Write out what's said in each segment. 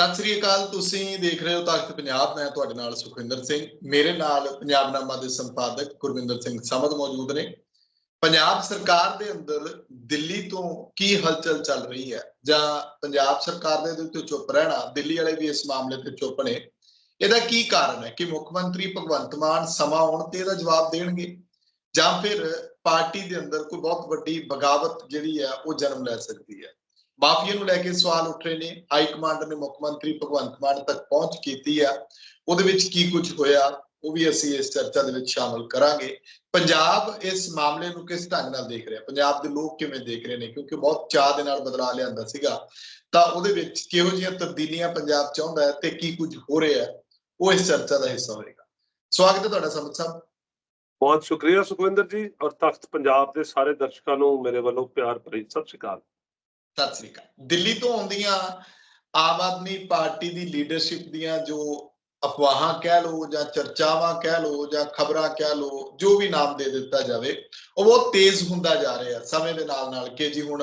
ਸਤਿ ਸ੍ਰੀ ਅਕਾਲ, ਤੁਸੀਂ ਦੇਖ ਰਹੇ ਹੋ ਤਖਤ ਪੰਜਾਬ, ਮੈਂ ਤੁਹਾਡੇ ਨਾਲ ਸੁਖਵਿੰਦਰ ਸਿੰਘ। ਮੇਰੇ ਨਾਲ ਪੰਜਾਬਨਾਮਾ ਦੇ ਸੰਪਾਦਕ ਗੁਰਵਿੰਦਰ ਸਿੰਘ ਸਮਦ ਮੌਜੂਦ ਨੇ। ਪੰਜਾਬ ਸਰਕਾਰ ਦੇ ਅੰਦਰ ਦਿੱਲੀ ਤੋਂ ਕੀ ਹਲਚਲ ਚੱਲ ਰਹੀ ਹੈ? ਜਾਂ ਪੰਜਾਬ ਸਰਕਾਰ ਦੇ ਉੱਤੇ ਚੁੱਪ ਰਹਿਣਾ, ਦਿੱਲੀ ਵਾਲੇ ਵੀ ਇਸ ਮਾਮਲੇ ਤੇ ਚੁੱਪ ਨੇ। ਇਹਦਾ ਕੀ ਕਾਰਨ ਹੈ ਕਿ ਮੁੱਖ ਮੰਤਰੀ ਭਗਵੰਤ ਮਾਨ ਸਮਾਂ ਆਉਣ ਤੇ ਇਹਦਾ ਜਵਾਬ ਦੇਣਗੇ? ਜਾਂ ਫਿਰ ਪਾਰਟੀ ਦੇ ਅੰਦਰ ਕੋਈ ਬਹੁਤ ਵੱਡੀ ਬਗਾਵਤ ਜਿਹੜੀ ਹੈ, ਉਹ ਜਨਮ ਲੈ ਸਕਦੀ ਹੈ? ਮਾਫੀਆ ਨੂੰ ਲੈ ਕੇ ਸਵਾਲ ਉੱਠ ਰਹੇ ਨੇ, ਹਾਈ ਕਮਾਂਡ ਨੇ ਮੁੱਖ ਮੰਤਰੀ ਭਗਵੰਤ ਮਾਨ ਤੱਕ ਪਹੁੰਚ ਕੀਤੀ ਆ। ਉਹਦੇ ਵਿੱਚ ਕੀ ਕੁਝ ਹੋਇਆ, ਉਹ ਵੀ ਅਸੀਂ ਇਸ ਚਰਚਾ ਦੇ ਵਿੱਚ ਸ਼ਾਮਲ ਕਰਾਂਗੇ। ਪੰਜਾਬ ਇਸ ਮਾਮਲੇ ਨੂੰ ਕਿਸ ਢੰਗ ਨਾਲ ਦੇਖ ਰਿਹਾ? ਪੰਜਾਬ ਦੇ ਲੋਕ ਕਿਵੇਂ ਦੇਖ ਰਹੇ ਨੇ? ਕਿਉਂਕਿ ਬਹੁਤ ਚਾਹ ਦੇ ਨਾਲ ਬਦਲਾ ਲਿਆਂਦਾ ਸੀਗਾ। ਤਾਂ ਉਹਦੇ ਵਿੱਚ ਕਿਹੋ ਜਿਹੀਆਂ ਤਬਦੀਲੀਆਂ ਪੰਜਾਬ ਚਾਹੁੰਦਾ ਹੈ ਤੇ ਕੀ ਕੁਝ ਹੋ ਰਿਹਾ ਹੈ, ਉਹ ਇਸ ਚਰਚਾ ਦਾ ਹਿੱਸਾ ਹੋਵੇਗਾ ਸਵਾਗਤ ਹੈ ਤੁਹਾਡਾ ਸਮਤ ਸਾਹਿਬ। ਬਹੁਤ ਸ਼ੁਕਰੀਆ ਸੁਖਵਿੰਦਰ ਜੀ ਔਰ ਤਖਤ ਪੰਜਾਬ ਦੇ ਸਾਰੇ ਦਰਸ਼ਕਾਂ ਨੂੰ ਮੇਰੇ ਵੱਲੋਂ ਪਿਆਰ ਭਰੀ ਸਤਿ ਸ਼੍ਰੀ ਅਕਾਲ। ਸਤਿ ਸ੍ਰੀ ਅਕਾਲ। ਦਿੱਲੀ ਤੋਂ ਆਉਂਦੀਆਂ ਆਮ ਆਦਮੀ ਪਾਰਟੀ ਦੀ ਲੀਡਰਸ਼ਿਪ ਦੀਆਂ ਜੋ ਅਫਵਾਹਾਂ ਕਹਿ ਲਓ ਜਾਂ ਚਰਚਾਵਾਂ ਕਹਿ ਲਓ ਜਾਂ ਖਬਰਾਂ ਕਹਿ ਲਓ, ਜੋ ਵੀ ਨਾਮ ਦੇ ਦਿੱਤਾ ਜਾਵੇ, ਉਹ ਬਹੁਤ ਤੇਜ਼ ਹੁੰਦਾ ਜਾ ਰਿਹਾ ਸਮੇਂ ਦੇ ਨਾਲ ਨਾਲ ਕਿ ਜੀ ਹੁਣ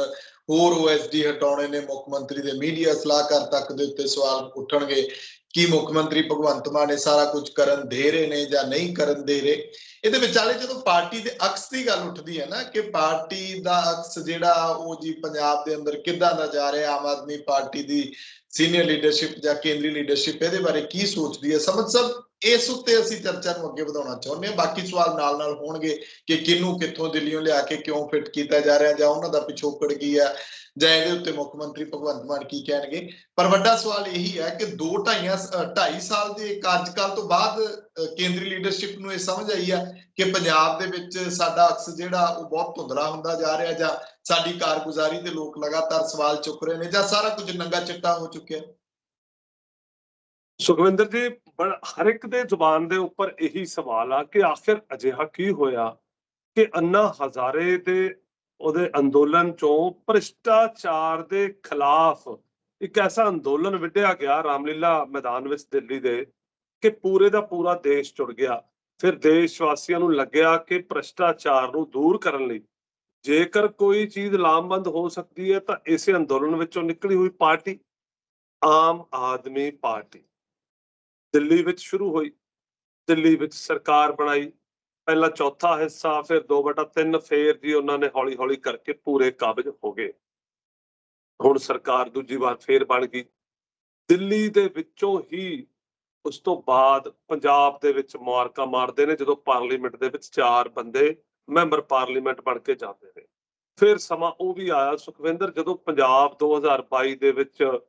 ਹੋਰ ਓਐਸਡੀ ਹਟਾਉਣੇ ਨੇ, ਮੁੱਖ ਮੰਤਰੀ ਦੇ ਮੀਡੀਆ ਸਲਾਹਕਾਰ ਤੱਕ ਦੇ ਉੱਤੇ ਸਵਾਲ ਉੱਠਣਗੇ ਕੀ ਮੁੱਖ ਮੰਤਰੀ ਭਗਵੰਤ ਮਾਨ ਨੇ ਸਾਰਾ ਕੁਝ ਕਰਨ ਦੇ ਰਹੇ ਨੇ ਜਾਂ ਨਹੀਂ ਕਰਨ ਦੇ ਰਹੇ। ਇਹਦੇ ਵਿਚਾਲੇ ਜਦੋਂ ਪਾਰਟੀ ਦੇ ਅਕਸ ਦੀ ਗੱਲ ਉੱਠਦੀ ਹੈ ਨਾ ਕਿ ਪਾਰਟੀ ਦਾ ਅਕਸ ਜਿਹੜਾ ਉਹ ਜੀ ਪੰਜਾਬ ਦੇ ਅੰਦਰ ਕਿੱਦਾਂ ਦਾ ਜਾ ਰਿਹਾ, ਆਮ ਆਦਮੀ ਪਾਰਟੀ ਦੀ ਸੀਨੀਅਰ ਲੀਡਰਸ਼ਿਪ ਜਾਂ ਕੇਂਦਰੀ ਲੀਡਰਸ਼ਿਪ ਇਹਦੇ ਬਾਰੇ ਕੀ ਸੋਚਦੀ ਹੈ? ਸਮਝ ਸਭ ਇਸ ਉੱਤੇ ਅਸੀਂ ਚਰਚਾ ਨੂੰ ਅੱਗੇ ਵਧਾਉਣਾ ਚਾਹੁੰਦੇ ਹਾਂ। ਬਾਕੀ ਸਵਾਲ ਨਾਲ ਨਾਲ ਹੋਣਗੇ ਕਿ ਕਿਹਨੂੰ ਕਿੱਥੋਂ ਦਿੱਲੀੋਂ ਲਿਆ ਕੇ ਕਿਉਂ ਫਿੱਟ ਕੀਤਾ ਜਾ ਰਿਹਾ ਜਾਂ ਉਹਨਾਂ ਦਾ ਪਿਛੋਕੜ ਕੀ ਹੈ ਜਾਂ ਇਹਦੇ ਉੱਤੇ ਮੁੱਖ ਮੰਤਰੀ ਭਗਵੰਤ ਮਾਨ ਕੀ ਕਹਿਣਗੇ। ਪਰ ਵੱਡਾ ਸਵਾਲ ਇਹੀ ਹੈ ਕਿ 2 ਢਾਈਆਂ 2.5 ਸਾਲ ਦੇ ਕਾਰਜਕਾਲ ਤੋਂ ਬਾਅਦ ਕੇਂਦਰੀ ਲੀਡਰਸ਼ਿਪ ਨੂੰ ਇਹ ਸਮਝ ਆਈ ਹੈ ਕਿ ਪੰਜਾਬ ਦੇ ਵਿੱਚ ਸਾਡਾ ਅਕਸ ਜਿਹੜਾ ਉਹ ਬਹੁਤ ਧੁੰਦਲਾ ਹੁੰਦਾ ਜਾ ਰਿਹਾ ਜਾਂ ਸਾਡੀ ਕਾਰਗੁਜ਼ਾਰੀ ਤੇ ਲੋਕ ਲਗਾਤਾਰ ਸਵਾਲ ਚੁੱਕ ਰਹੇ ਨੇ ਜਾਂ ਸਾਰਾ ਕੁਝ ਨੰਗਾ ਚਿੱਟਾ ਹੋ ਚੁੱਕਿਆ। ਸੁਖਵਿੰਦਰ ਜੀ ਹਰ ਇੱਕ ਦੇ ਜ਼ੁਬਾਨ ਦੇ ਉੱਪਰ ਇਹੀ ਸਵਾਲ ਆ ਕਿ ਆਖਿਰ ਅਜਿਹਾ ਕੀ ਹੋਇਆ ਕਿ ਅੰਨਾ ਹਜ਼ਾਰੇ ਦੇ ਉਹਦੇ ਅੰਦੋਲਨ ਚੋਂ ਭ੍ਰਿਸ਼ਟਾਚਾਰ ਦੇ ਖਿਲਾਫ ਇੱਕ ਐਸਾ ਅੰਦੋਲਨ ਵਿੱਢਿਆ ਗਿਆ ਰਾਮਲੀਲਾ ਮੈਦਾਨ ਵਿੱਚ ਦਿੱਲੀ ਦੇ ਕਿ ਪੂਰੇ ਦਾ ਪੂਰਾ ਦੇਸ਼ ਜੁੜ ਗਿਆ। ਫਿਰ ਦੇਸ਼ ਵਾਸੀਆਂ ਨੂੰ ਲੱਗਿਆ ਕਿ ਭ੍ਰਿਸ਼ਟਾਚਾਰ ਨੂੰ ਦੂਰ ਕਰਨ ਲਈ ਜੇਕਰ ਕੋਈ ਚੀਜ਼ ਲਾਮਬੰਦ ਹੋ ਸਕਦੀ ਹੈ ਤਾਂ ਇਸੇ ਅੰਦੋਲਨ ਵਿੱਚੋਂ ਨਿਕਲੀ ਹੋਈ ਪਾਰਟੀ, ਆਮ ਆਦਮੀ ਪਾਰਟੀ। ਦਿੱਲੀ ਵਿੱਚ ਸ਼ੁਰੂ ਹੋਈ। ਦਿੱਲੀ ਵਿੱਚ ਸਰਕਾਰ ਬਣਾਈ। ਪਹਿਲਾ ਚੌਥਾ ਹਿੱਸਾ, ਫਿਰ 2/3 ਫੇਰ ਜੀ ਉਹਨਾਂ ਨੇ ਹੌਲੀ ਹੌਲੀ ਕਰਕੇ ਪੂਰੇ ਕਾਬਜ ਹੋ ਗਏ। ਹੁਣ ਸਰਕਾਰ ਦੂਜੀ ਵਾਰ ਫੇਰ ਬਣ ਗਈ। ਦਿੱਲੀ ਦੇ ਵਿੱਚੋਂ ਹੀ ਉਸ ਤੋਂ ਬਾਅਦ ਪੰਜਾਬ ਦੇ ਵਿੱਚ ਮਾਰਕਾ ਮਾਰਦੇ ਨੇ, ਜਦੋਂ ਪਾਰਲੀਮੈਂਟ ਦੇ ਵਿੱਚ ਚਾਰ ਬੰਦੇ ਮੈਂਬਰ ਪਾਰਲੀਮੈਂਟ ਬਣ ਕੇ ਜਾਂਦੇ ਨੇ। ਫਿਰ ਸਮਾਂ ਉਹ ਵੀ ਆਇਆ ਸੁਖਵਿੰਦਰ, ਜਦੋਂ ਪੰਜਾਬ 2022 ਦੇ ਵਿੱਚ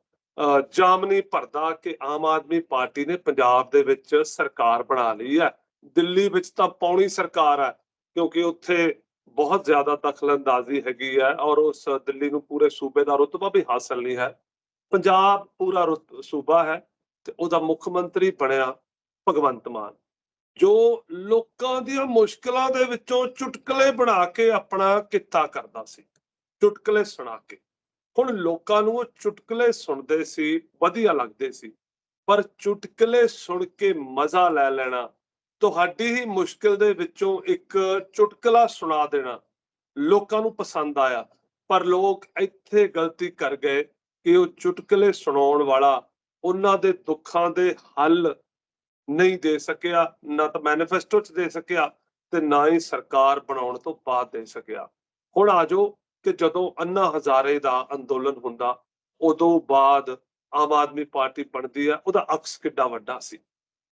ਜਾਮਨੀ ਭਰਦਾ ਕਿ ਆਮ ਆਦਮੀ ਪਾਰਟੀ ਨੇ ਪੰਜਾਬ ਦੇ ਵਿੱਚ ਸਰਕਾਰ ਬਣਾ ਲਈ ਹੈ। ਦਿੱਲੀ ਵਿੱਚ ਤਾਂ ਪੌਣੀ ਸਰਕਾਰ ਹੈ, ਕਿਉਂਕਿ ਉੱਥੇ ਬਹੁਤ ਜ਼ਿਆਦਾ ਦਖਲਅੰਦਾਜ਼ੀ ਹੈਗੀ ਹੈ ਔਰ ਉਸ ਦਿੱਲੀ ਨੂੰ ਪੂਰੇ ਸੂਬੇ ਦਾ ਰੁਤਬਾ ਵੀ ਹਾਸਲ ਨਹੀਂ ਹੈ। ਪੰਜਾਬ ਪੂਰਾ ਸੂਬਾ ਹੈ ਤੇ ਉਹਦਾ ਮੁੱਖ ਮੰਤਰੀ ਬਣਿਆ ਭਗਵੰਤ ਮਾਨ। ਜੋ ਲੋਕਾਂ ਦੀਆਂ ਮੁਸ਼ਕਲਾਂ ਦੇ ਵਿੱਚੋਂ ਚੁਟਕਲੇ ਬਣਾ ਕੇ ਆਪਣਾ ਕਿੱਤਾ ਕਰਦਾ ਸੀ, ਚੁਟਕਲੇ ਸੁਣਾ ਕੇ। ਹੁਣ ਲੋਕਾਂ ਨੂੰ ਉਹ ਚੁਟਕਲੇ ਸੁਣਦੇ ਸੀ, ਵਧੀਆ ਲੱਗਦੇ ਸੀ। ਪਰ ਚੁਟਕਲੇ ਸੁਣ ਕੇ ਮਜ਼ਾ ਲੈ ਲੈਣਾ, ਤੁਹਾਡੀ ਹੀ ਮੁਸ਼ਕਿਲ ਦੇ ਵਿੱਚੋਂ ਇੱਕ ਚੁਟਕਲਾ ਸੁਣਾ ਦੇਣਾ ਲੋਕਾਂ ਨੂੰ ਪਸੰਦ ਆਇਆ। ਪਰ ਲੋਕ ਇੱਥੇ ਗਲਤੀ ਕਰ ਗਏ ਕਿ ਉਹ ਚੁਟਕਲੇ ਸੁਣਾਉਣ ਵਾਲਾ ਉਹਨਾਂ ਦੇ ਦੁੱਖਾਂ ਦੇ ਹੱਲ ਨਹੀਂ ਦੇ ਸਕਿਆ, ਨਾ ਤਾਂ ਮੈਨੀਫੈਸਟੋ 'ਚ ਦੇ ਸਕਿਆ ਤੇ ਨਾ ਹੀ ਸਰਕਾਰ ਬਣਾਉਣ ਤੋਂ ਬਾਅਦ ਦੇ ਸਕਿਆ। ਹੁਣ ਆਜੋ ਕਿ ਜਦੋਂ ਅੰਨਾ ਹਜ਼ਾਰੇ ਦਾ ਅੰਦੋਲਨ ਹੁੰਦਾ, ਉਦੋਂ ਬਾਅਦ ਆਮ ਆਦਮੀ ਪਾਰਟੀ ਬਣਦੀ ਹੈ, ਉਹਦਾ ਅਕਸ ਕਿੱਡਾ ਵੱਡਾ ਸੀ।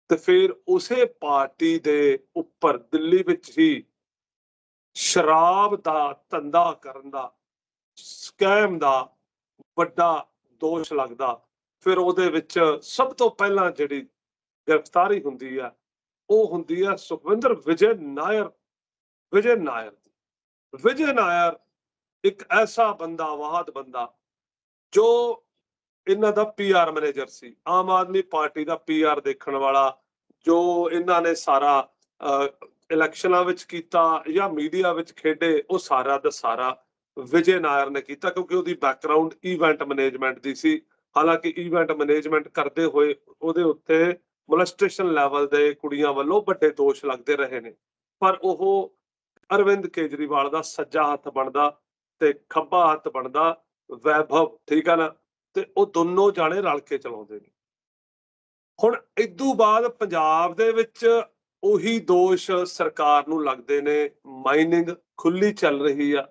ਤੇ ਫਿਰ ਉਸੇ ਪਾਰਟੀ ਦੇ ਉੱਪਰ ਦਿੱਲੀ ਵਿੱਚ ਹੀ ਸ਼ਰਾਬ ਦਾ ਧੰਦਾ ਕਰਨ ਦਾ, ਸਕੈਮ ਦਾ ਵੱਡਾ ਦੋਸ਼ ਲੱਗਦਾ। ਫਿਰ ਉਹਦੇ ਵਿੱਚ ਸਭ ਤੋਂ ਪਹਿਲਾਂ ਜਿਹੜੀ ਗ੍ਰਿਫਤਾਰੀ ਹੁੰਦੀ ਆ ਉਹ ਹੁੰਦੀ ਆ ਸੁਖਵਿੰਦਰ ਵਿਜੇ ਨਾਇਰ ਵਿਜੇ ਨਾਇਰ ਵਿਜੇ ਨਾਇਰ ਇੱਕ ਐਸਾ ਬੰਦਾ ਵਾਹਦ ਬੰਦਾ, ਜੋ ਇਹਨਾਂ ਦਾ ਪੀਆਰ ਮੈਨੇਜਰ ਸੀ। ਆਮ ਆਦਮੀ ਪਾਰਟੀ ਦਾ ਪੀਆਰ ਦੇਖਣ ਵਾਲਾ, ਜੋ ਇਹਨਾਂ ਨੇ ਸਾਰਾ ਇਲੈਕਸ਼ਨਾਂ ਵਿੱਚ ਕੀਤਾ ਜਾਂ ਮੀਡੀਆ ਵਿੱਚ ਖੇਡੇ, ਉਹ ਸਾਰਾ ਦਾ ਸਾਰਾ ਵਿਜੇ ਨਾਇਰ ਨੇ ਕੀਤਾ, ਕਿਉਂਕਿ ਉਹਦੀ ਬੈਕਗ੍ਰਾਉਂਡ ਇਵੈਂਟ ਮੈਨੇਜਮੈਂਟ ਦੀ ਸੀ। ਹਾਲਾਂਕਿ ਇਵੈਂਟ ਮੈਨੇਜਮੈਂਟ ਕਰਦੇ ਹੋਏ ਉਹਦੇ ਉੱਤੇ ਮੋਲੈਸਟੇਸ਼ਨ ਲੈਵਲ ਦੇ ਕੁੜੀਆਂ ਵੱਲੋਂ ਵੱਡੇ ਦੋਸ਼ ਲੱਗਦੇ ਰਹੇ ਨੇ। ਪਰ ਉਹ ਅਰਵਿੰਦ ਕੇਜਰੀਵਾਲ ਦਾ ਸੱਜਾ ਹੱਥ ਬਣਦਾ ਤੇ ਖੱਬਾ ਹੱਥ ਬਣਦਾ, ਵੈਭਵ, ਠੀਕ ਹੈ ਨਾ? ਤੇ ਉਹ ਦੋਨੋਂ ਜਾਣੇ ਰਲ ਕੇ ਚਲਾਉਂਦੇ ਨੇ। ਹੁਣ ਇਦੋਂ ਬਾਅਦ ਪੰਜਾਬ ਦੇ ਵਿੱਚ ਉਹੀ ਦੋਸ਼ ਸਰਕਾਰ ਨੂੰ ਲੱਗਦੇ ਨੇ, ਮਾਈਨਿੰਗ ਖੁੱਲੀ ਚੱਲ ਰਹੀ ਆ।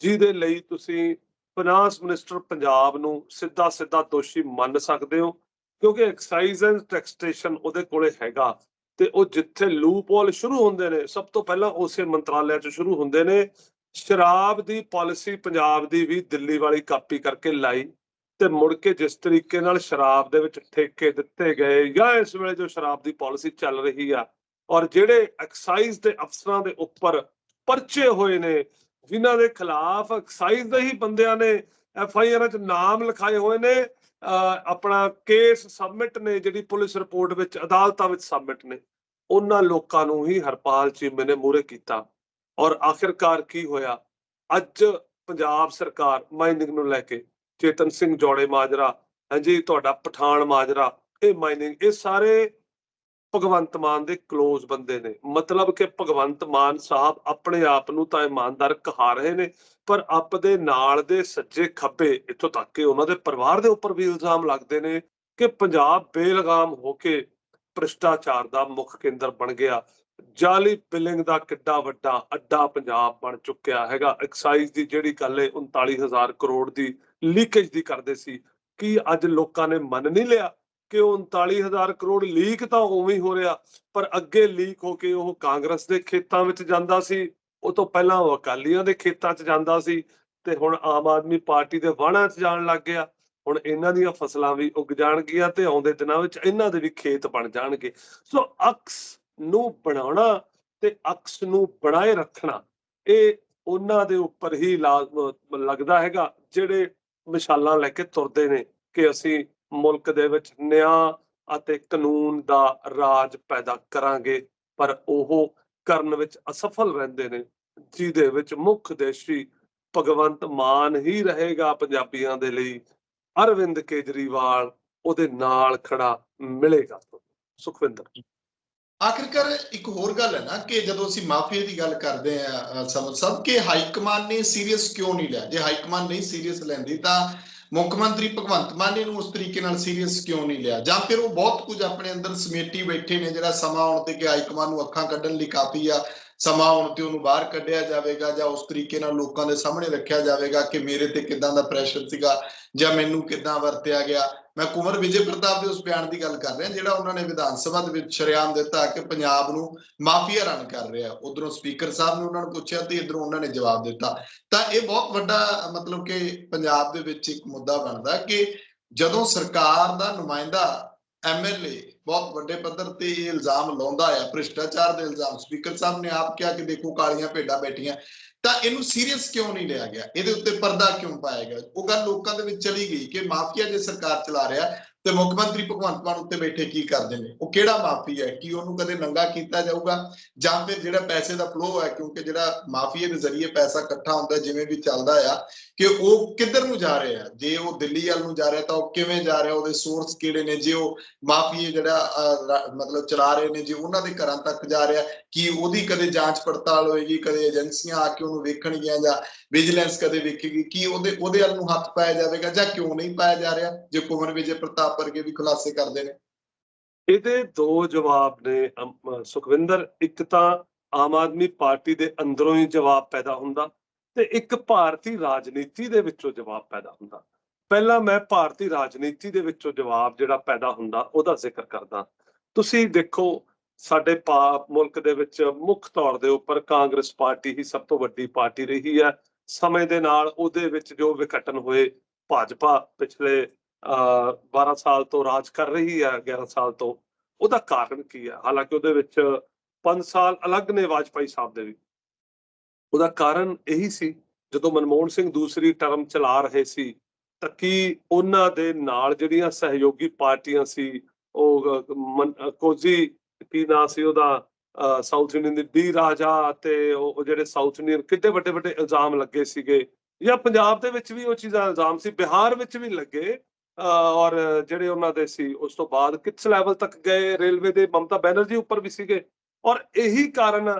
ਜਿਹਦੇ ਲਈ ਤੁਸੀਂ ਫਾਈਨਾਂਸ ਮਿਨਿਸਟਰ ਪੰਜਾਬ ਨੂੰ ਸਿੱਧਾ ਸਿੱਧਾ ਦੋਸ਼ੀ ਮੰਨ ਸਕਦੇ ਹੋ, ਕਿਉਂਕਿ ਐਕਸਾਈਜ਼ ਐਂਡ ਟੈਕਸਟੇਸ਼ਨ ਉਹਦੇ ਕੋਲੇ ਹੈਗਾ। ਤੇ ਉਹ ਜਿੱਥੇ ਲੂਪਹੋਲ ਸ਼ੁਰੂ ਹੁੰਦੇ ਨੇ, ਸਭ ਤੋਂ ਪਹਿਲਾਂ ਉਸੇ ਮੰਤਰਾਲੇ 'ਚ ਸ਼ੁਰੂ ਹੁੰਦੇ ਨੇ ਸ਼ਰਾਬ ਦੀ ਪਾਲਿਸੀ ਪੰਜਾਬ ਦੀ ਵੀ ਦਿੱਲੀ ਵਾਲੀ ਕਾਪੀ ਕਰਕੇ ਲਾਈ ਤੇ ਮੁੜ ਕੇ ਜਿਸ ਤਰੀਕੇ ਨਾਲ ਸ਼ਰਾਬ ਦੇ ਵਿੱਚ ਠੇਕੇ ਦਿੱਤੇ ਗਏ ਜਾਂ ਇਸ ਵੇਲੇ ਜੋ ਸ਼ਰਾਬ ਦੀ ਪਾਲਿਸੀ ਚੱਲ ਰਹੀ ਆ ਔਰ ਜਿਹੜੇ ਐਕਸਾਈਜ਼ ਦੇ ਅਫਸਰਾਂ ਦੇ ਉੱਪਰ ਪਰਚੇ ਹੋਏ ਨੇ, ਜਿਨ੍ਹਾਂ ਦੇ ਖਿਲਾਫ ਐਕਸਾਈਜ਼ ਦੇ ਹੀ ਬੰਦਿਆਂ ਨੇ ਐਫ ਆਈ ਆਰ 'ਚ ਨਾਮ ਲਿਖਾਏ ਹੋਏ ਨੇ ਅਹ ਆਪਣਾ ਕੇਸ ਸਬਮਿਟ ਨੇ, ਜਿਹੜੀ ਪੁਲਿਸ ਰਿਪੋਰਟ ਵਿੱਚ ਅਦਾਲਤਾਂ ਵਿੱਚ ਸਬਮਿਟ ਨੇ, ਉਹਨਾਂ ਲੋਕਾਂ ਨੂੰ ਹੀ ਹਰਪਾਲ ਚੀਮੇ ਨੇ ਮੂਹਰੇ ਕੀਤਾ। ਔਰ ਆਖਿਰਕਾਰ ਕੀ ਹੋਇਆ? ਅੱਜ ਪੰਜਾਬ ਸਰਕਾਰ ਮਾਈਨਿੰਗ ਨੂੰ ਲੈ ਕੇ ਚੇਤਨ ਸਿੰਘ ਜੋੜੇ ਮਾਜਰਾ ਹਾਂਜੀ ਤੁਹਾਡਾ ਪਠਾਨ ਮਾਜਰਾ, ਇਹ ਮਾਈਨਿੰਗ, ਇਹ ਸਾਰੇ ਭਗਵੰਤ ਮਾਨ ਦੇ ক্লোਜ਼ ਬੰਦੇ ਨੇ। ਮਤਲਬ ਕਿ ਭਗਵੰਤ ਮਾਨ ਸਾਹਿਬ ਆਪਣੇ ਆਪ ਨੂੰ ਤਾਂ ਇਮਾਨਦਾਰ ਕਹਾ ਰਹੇ ਨੇ, ਪਰ ਆਪ ਦੇ ਨਾਲ ਦੇ ਸੱਜੇ ਖੱਬੇ, ਇੱਥੋਂ ਤੱਕ ਕਿ ਉਹਨਾਂ ਦੇ ਪਰਿਵਾਰ ਦੇ ਉੱਪਰ ਵੀ ਇਲਜ਼ਾਮ ਲੱਗਦੇ ਨੇ ਕਿ ਪੰਜਾਬ ਬੇਲਗਾਮ ਹੋ ਕੇ ਭ੍ਰਿਸ਼ਟਾਚਾਰ ਦਾ ਮੁੱਖ ਕੇਂਦਰ ਬਣ ਗਿਆ। ਜਾਲੀ ਬਿਲਿੰਗ ਦਾ ਕਿੱਡਾ ਵੱਡਾ ਅੱਡਾ ਪੰਜਾਬ ਬਣ ਚੁੱਕਿਆ ਹੈਗਾ। ਐਕਸਾਈਜ਼ ਦੀ ਜਿਹੜੀ ਗੱਲ ਹੈ 39000 ਕਰੋੜ ਦੀ ਲੀਕੇਜ ਦੀ ਕਰਦੇ ਸੀ। ਕੀ ਅੱਜ ਲੋਕਾਂ ਨੇ ਮੰਨ ਨਹੀਂ ਲਿਆ ਕਿ 39000 ਕਰੋੜ ਲੀਕ ਤਾਂ ਉਵੇਂ ਹੀ ਹੋ ਰਿਹਾ, ਪਰ ਅੱਗੇ ਲੀਕ ਹੋ ਕੇ ਉਹ ਕਾਂਗਰਸ ਦੇ ਖੇਤਾਂ ਵਿੱਚ ਜਾਂਦਾ ਸੀ। ਉਹ ਤੋਂ ਪਹਿਲਾਂ ਉਹ ਅਕਾਲੀਆਂ ਦੇ ਖੇਤਾਂ 'ਚ ਜਾਂਦਾ ਸੀ ਤੇ ਹੁਣ ਆਮ ਆਦਮੀ ਪਾਰਟੀ ਦੇ ਵਾਹਣਾਂ 'ਚ ਜਾਣ ਲੱਗ ਗਿਆ। ਹੁਣ ਇਹਨਾਂ ਦੀਆਂ ਫਸਲਾਂ ਵੀ ਉੱਗ ਜਾਣਗੀਆਂ ਤੇ ਆਉਂਦੇ ਦਿਨਾਂ ਵਿੱਚ ਇਹਨਾਂ ਦੇ ਵੀ ਖੇਤ ਬਣ ਜਾਣਗੇ। ਸੋ ਅਕਸ ਨੂੰ ਬਣਾਉਣਾ ਤੇ ਅਕਸ ਨੂੰ ਬਣਾਏ ਰੱਖਣਾ, ਇਹ ਉਹਨਾਂ ਦੇ ਉੱਪਰ ਹੀ ਲਾਜ਼ਮ ਲੱਗਦਾ ਹੈਗਾ, ਜਿਹੜੇ ਮਿਸਾਲਾਂ ਲੈ ਕੇ ਤੁਰਦੇ ਨੇ ਕਿ ਅਸੀਂ ਮੁਲਕ ਦੇ ਵਿੱਚ ਨਿਆਂ ਅਤੇ ਕਾਨੂੰਨ ਦਾ ਰਾਜ ਪੈਦਾ ਕਰਾਂਗੇ, ਪਰ ਉਹ ਕਰਨ ਵਿੱਚ ਅਸਫਲ ਰਹਿੰਦੇ ਨੇ, ਜਿਹਦੇ ਵਿੱਚ ਮੁੱਖ ਦੇਸ਼ੀ ਭਗਵੰਤ ਮਾਨ ਹੀ ਰਹੇਗਾ ਪੰਜਾਬੀਆਂ ਦੇ ਲਈ, ਅਰਵਿੰਦ ਕੇਜਰੀਵਾਲ ਉਹਦੇ ਨਾਲ ਖੜਾ ਮਿਲੇਗਾ। ਸੁਖਵਿੰਦਰ। ਆਖਿਰਕਾਰ ਇੱਕ ਹੋਰ ਗੱਲ ਹੈ ਨਾ ਕਿ ਜਦੋਂ ਅਸੀਂ ਮਾਫੀਆ ਦੀ ਗੱਲ ਕਰਦੇ ਆ ਸਮਝ ਸਭ ਕਿ ਹਾਈ ਕਮਾਂਡ ਨੇ ਸੀਰੀਅਸ ਕਿਉਂ ਨਹੀਂ ਲਿਆ? ਜੇ ਹਾਈ ਕਮਾਂਡ ਨਹੀਂ ਸੀਰੀਅਸ ਲੈਂਦੀ ਤਾਂ ਮੁੱਖ ਮੰਤਰੀ ਭਗਵੰਤ ਮਾਨ ਨੇ ਨੂੰ ਉਸ ਤਰੀਕੇ ਨਾਲ ਸੀਰੀਅਸ ਕਿਉਂ ਨਹੀਂ ਲਿਆ? ਜਾਂ ਫਿਰ ਉਹ ਬਹੁਤ ਕੁਝ ਆਪਣੇ ਅੰਦਰ ਸਮੇਟੀ ਬੈਠੇ ਨੇ, ਜਿਹੜਾ ਸਮਾਂ ਆਉਣ ਤੇ ਕਿ ਹਾਈ ਕਮਾਂਡ ਨੂੰ ਅੱਖਾਂ ਕੱਢਣ ਲਈ ਕਾਫੀ ਆ, ਸਮਾਂ ਆਉਣ ਤੇ ਉਹਨੂੰ ਬਾਹਰ ਕੱਢਿਆ ਜਾਵੇਗਾ ਜਾਂ ਉਸ ਤਰੀਕੇ ਨਾਲ ਲੋਕਾਂ ਦੇ ਸਾਹਮਣੇ ਰੱਖਿਆ ਜਾਵੇਗਾ ਕਿ ਮੇਰੇ ਤੇ ਕਿਦਾਂ ਦਾ ਪ੍ਰੈਸ਼ਰ ਸੀਗਾ ਜਾਂ ਮੈਨੂੰ ਕਿਦਾਂ ਵਰਤਿਆ ਗਿਆ। ਮੈਂ ਕੁਮਰ ਵਿਜੇ ਪ੍ਰਤਾਪ ਦੇ ਉਸ ਬਿਆਨ ਦੀ ਗੱਲ ਕਰ ਰਿਹਾ, ਜਿਹੜਾ ਉਹਨਾਂ ਨੇ ਵਿਧਾਨ ਸਭਾ ਦੇ ਵਿੱਚ ਸ਼ਰਿਆਮ ਦਿੱਤਾ ਕਿ ਪੰਜਾਬ ਨੂੰ ਮਾਫੀਆ ਰਨ ਕਰ ਰਿਹਾ। ਉਧਰੋਂ ਸਪੀਕਰ ਸਾਹਿਬ ਨੇ ਉਹਨਾਂ ਨੂੰ ਪੁੱਛਿਆ ਤੇ ਇਧਰੋਂ ਉਹਨਾਂ ਨੇ ਜਵਾਬ ਦਿੱਤਾ। ਤਾਂ ਇਹ ਬਹੁਤ ਵੱਡਾ ਮਤਲਬ ਕਿ ਪੰਜਾਬ ਦੇ ਵਿੱਚ ਇੱਕ ਮੁੱਦਾ ਬਣਦਾ ਕਿ ਜਦੋਂ ਸਰਕਾਰ ਦਾ ਨੁਮਾਇੰਦਾ ਐਮਐਲਏ ਬਹੁਤ ਵੱਡੇ ਪੱਧਰ ਤੇ ਇਹ ਇਲਜ਼ਾਮ ਲਾਉਂਦਾ ਆ, ਭ੍ਰਿਸ਼ਟਾਚਾਰ ਦੇ ਇਲਜ਼ਾਮ ਸਪੀਕਰ ਸਾਹਿਬ ਨੇ ਆਪ ਕਿਹਾ ਕਿ ਦੇਖੋ ਕਾਲੀਆਂ ਭੇਡਾਂ ਬੈਠੀਆਂ। ਤਾਂ ਇਹਨੂੰ ਸੀਰੀਅਸ ਕਿਉਂ ਨਹੀਂ ਲਿਆ ਗਿਆ? ਇਹਦੇ ਉੱਤੇ ਪਰਦਾ ਕਿਉਂ ਪਾਇਆ ਗਿਆ? ਉਹ ਗੱਲ ਲੋਕਾਂ ਦੇ ਵਿੱਚ ਚਲੀ ਗਈ ਕਿ ਮਾਫੀਆ ਜੇ ਸਰਕਾਰ ਚਲਾ ਰਿਹਾ ਤੇ ਮੁੱਖ ਮੰਤਰੀ ਭਗਵੰਤ ਮਾਨ ਉੱਤੇ ਬੈਠੇ ਕੀ ਕਰਦੇ ਨੇ? ਉਹ ਕਿਹੜਾ ਮਾਫੀਆ ਹੈ? ਕੀ ਉਹਨੂੰ ਕਦੇ ਨੰਗਾ ਕੀਤਾ ਜਾਊਗਾ? ਜਾਂ ਫਿਰ ਜਿਹੜਾ ਪੈਸੇ ਦਾ ਫਲੋ ਹੈ, ਕਿਉਂਕਿ ਜਿਹੜਾ ਮਾਫੀਏ ਦੇ ਜ਼ਰੀਏ ਪੈਸਾ ਇਕੱਠਾ ਹੁੰਦਾ, ਜਿਵੇਂ ਵੀ ਚੱਲਦਾ ਆ ਕਿ ਉਹ ਕਿੱਧਰ ਨੂੰ ਜਾ ਰਿਹਾ ਜੇ ਉਹ ਦਿੱਲੀ ਵੱਲ ਨੂੰ ਜਾ ਰਿਹਾ ਤਾਂ ਉਹ ਕਿਵੇਂ ਜਾ ਰਿਹਾ? ਉਹਦੇ ਸੋਰਸ ਕਿਹੜੇ ਨੇ? ਜੇ ਉਹ ਮਾਫੀਏ ਜਿਹੜਾ ਮਤਲਬ ਚਲਾ ਰਹੇ ਨੇ, ਜੇ ਉਹਨਾਂ ਦੇ ਘਰਾਂ ਤੱਕ ਜਾ ਰਿਹਾ ਕੀ ਉਹਦੀ ਕਦੇ ਜਾਂਚ ਪੜਤਾਲ ਹੋਏਗੀ? ਕਦੇ ਏਜੰਸੀਆਂ ਆ ਕੇ ਉਹਨੂੰ ਵੇਖਣਗੀਆਂ ਜਾਂ ਵਿਜੀਲੈਂਸ ਕਦੇ ਵੇਖੇਗੀ? ਕਿ ਉਹਦੇ ਉਹਦੇ ਵੱਲ ਨੂੰ ਹੱਥ ਪਾਇਆ ਜਾਵੇਗਾ ਜਾਂ ਕਿਉਂ ਨਹੀਂ ਪਾਇਆ ਜਾ ਰਿਹਾ? ਜੇ ਕੁਮਰ ਵਿਜੇ ਪ੍ਰਤਾਪ ਵਰਗੇ ਵੀ ਖੁਲਾਸੇ ਕਰਦੇ ਨੇ। ਇਹਦੇ ਦੋ ਜਵਾਬ ਨੇ ਸੁਖਵਿੰਦਰ। ਇੱਕ ਤਾਂ ਆਮ ਆਦਮੀ ਪਾਰਟੀ ਦੇ ਅੰਦਰੋਂ ਹੀ ਜਵਾਬ ਪੈਦਾ ਹੁੰਦਾ। ਤੇ ਇੱਕ ਭਾਰਤੀ ਰਾਜਨੀਤੀ ਦੇ ਵਿੱਚੋਂ ਜਵਾਬ ਪੈਦਾ ਹੁੰਦਾ। ਪਹਿਲਾਂ ਮੈਂ ਭਾਰਤੀ ਰਾਜਨੀਤੀ ਦੇ ਵਿੱਚੋਂ ਜਵਾਬ ਜਿਹੜਾ ਪੈਦਾ ਹੁੰਦਾ, ਉਹਦਾ ਜ਼ਿਕਰ ਕਰਦਾ। ਤੁਸੀਂ ਦੇਖੋ, ਸਾਡੇ ਮੁਲਕ ਦੇ ਵਿੱਚ ਮੁੱਖ ਤੌਰ ਦੇ ਉੱਪਰ ਕਾਂਗਰਸ ਪਾਰਟੀ ਹੀ ਸਭ ਤੋਂ ਵੱਡੀ ਪਾਰਟੀ ਰਹੀ ਹੈ। ਸਮੇਂ ਦੇ ਨਾਲ ਉਹਦੇ ਵਿੱਚ ਜੋ ਵਿਘਟਨ ਹੋਏ, ਭਾਜਪਾ ਪਿਛਲੇ 12 ਸਾਲ ਤੋਂ ਰਾਜ ਕਰ ਰਹੀ ਹੈ 11 ਸਾਲ ਤੋਂ। ਉਹਦਾ ਕਾਰਨ ਕੀ ਹੈ? ਹਾਲਾਂਕਿ ਉਹਦੇ ਵਿੱਚ 5 ਸਾਲ ਅਲੱਗ ਨੇ ਵਾਜਪਾਈ ਸਾਹਿਬ ਦੇ ਵੀ। ਉਹਦਾ ਕਾਰਨ ਇਹੀ ਸੀ, ਜਦੋਂ ਮਨਮੋਹਨ ਸਿੰਘ ਦੂਸਰੀ ਟਰਮ ਚਲਾ ਰਹੇ ਸੀ, ਤਾਂ ਕੀ ਉਹਨਾਂ ਦੇ ਨਾਲ ਜਿਹੜੀਆਂ ਸਹਿਯੋਗੀ ਪਾਰਟੀਆਂ ਸੀ, ਉਹ ਕੋਜ਼ੀ ਕੀ ਨਾਂ ਸੀ ਉਹਦਾ ਸਾਊਥ ਇੰਡੀਅਨ ਦੀ, ਡੀ ਰਾਜਾ ਤੇ ਉਹ ਜਿਹੜੇ ਸਾਊਥ ਇੰਡੀਅਨ ਕਿੱਡੇ ਵੱਡੇ ਵੱਡੇ ਇਲਜ਼ਾਮ ਲੱਗੇ ਸੀਗੇ, ਜਾਂ ਪੰਜਾਬ ਦੇ ਵਿੱਚ ਵੀ ਉਹ ਚੀਜ਼ਾਂ ਇਲਜ਼ਾਮ ਸੀ, ਬਿਹਾਰ ਵਿੱਚ ਵੀ ਲੱਗੇ ਔਰ ਜਿਹੜੇ ਉਹਨਾਂ ਦੇ ਸੀ, ਉਸ ਤੋਂ ਬਾਅਦ ਕਿਸ ਲੈਵਲ ਤੱਕ ਗਏ, ਰੇਲਵੇ ਦੇ ਮਮਤਾ ਬੈਨਰਜੀ ਉੱਪਰ ਵੀ ਸੀਗੇ, ਔਰ ਇਹੀ ਕਾਰਨ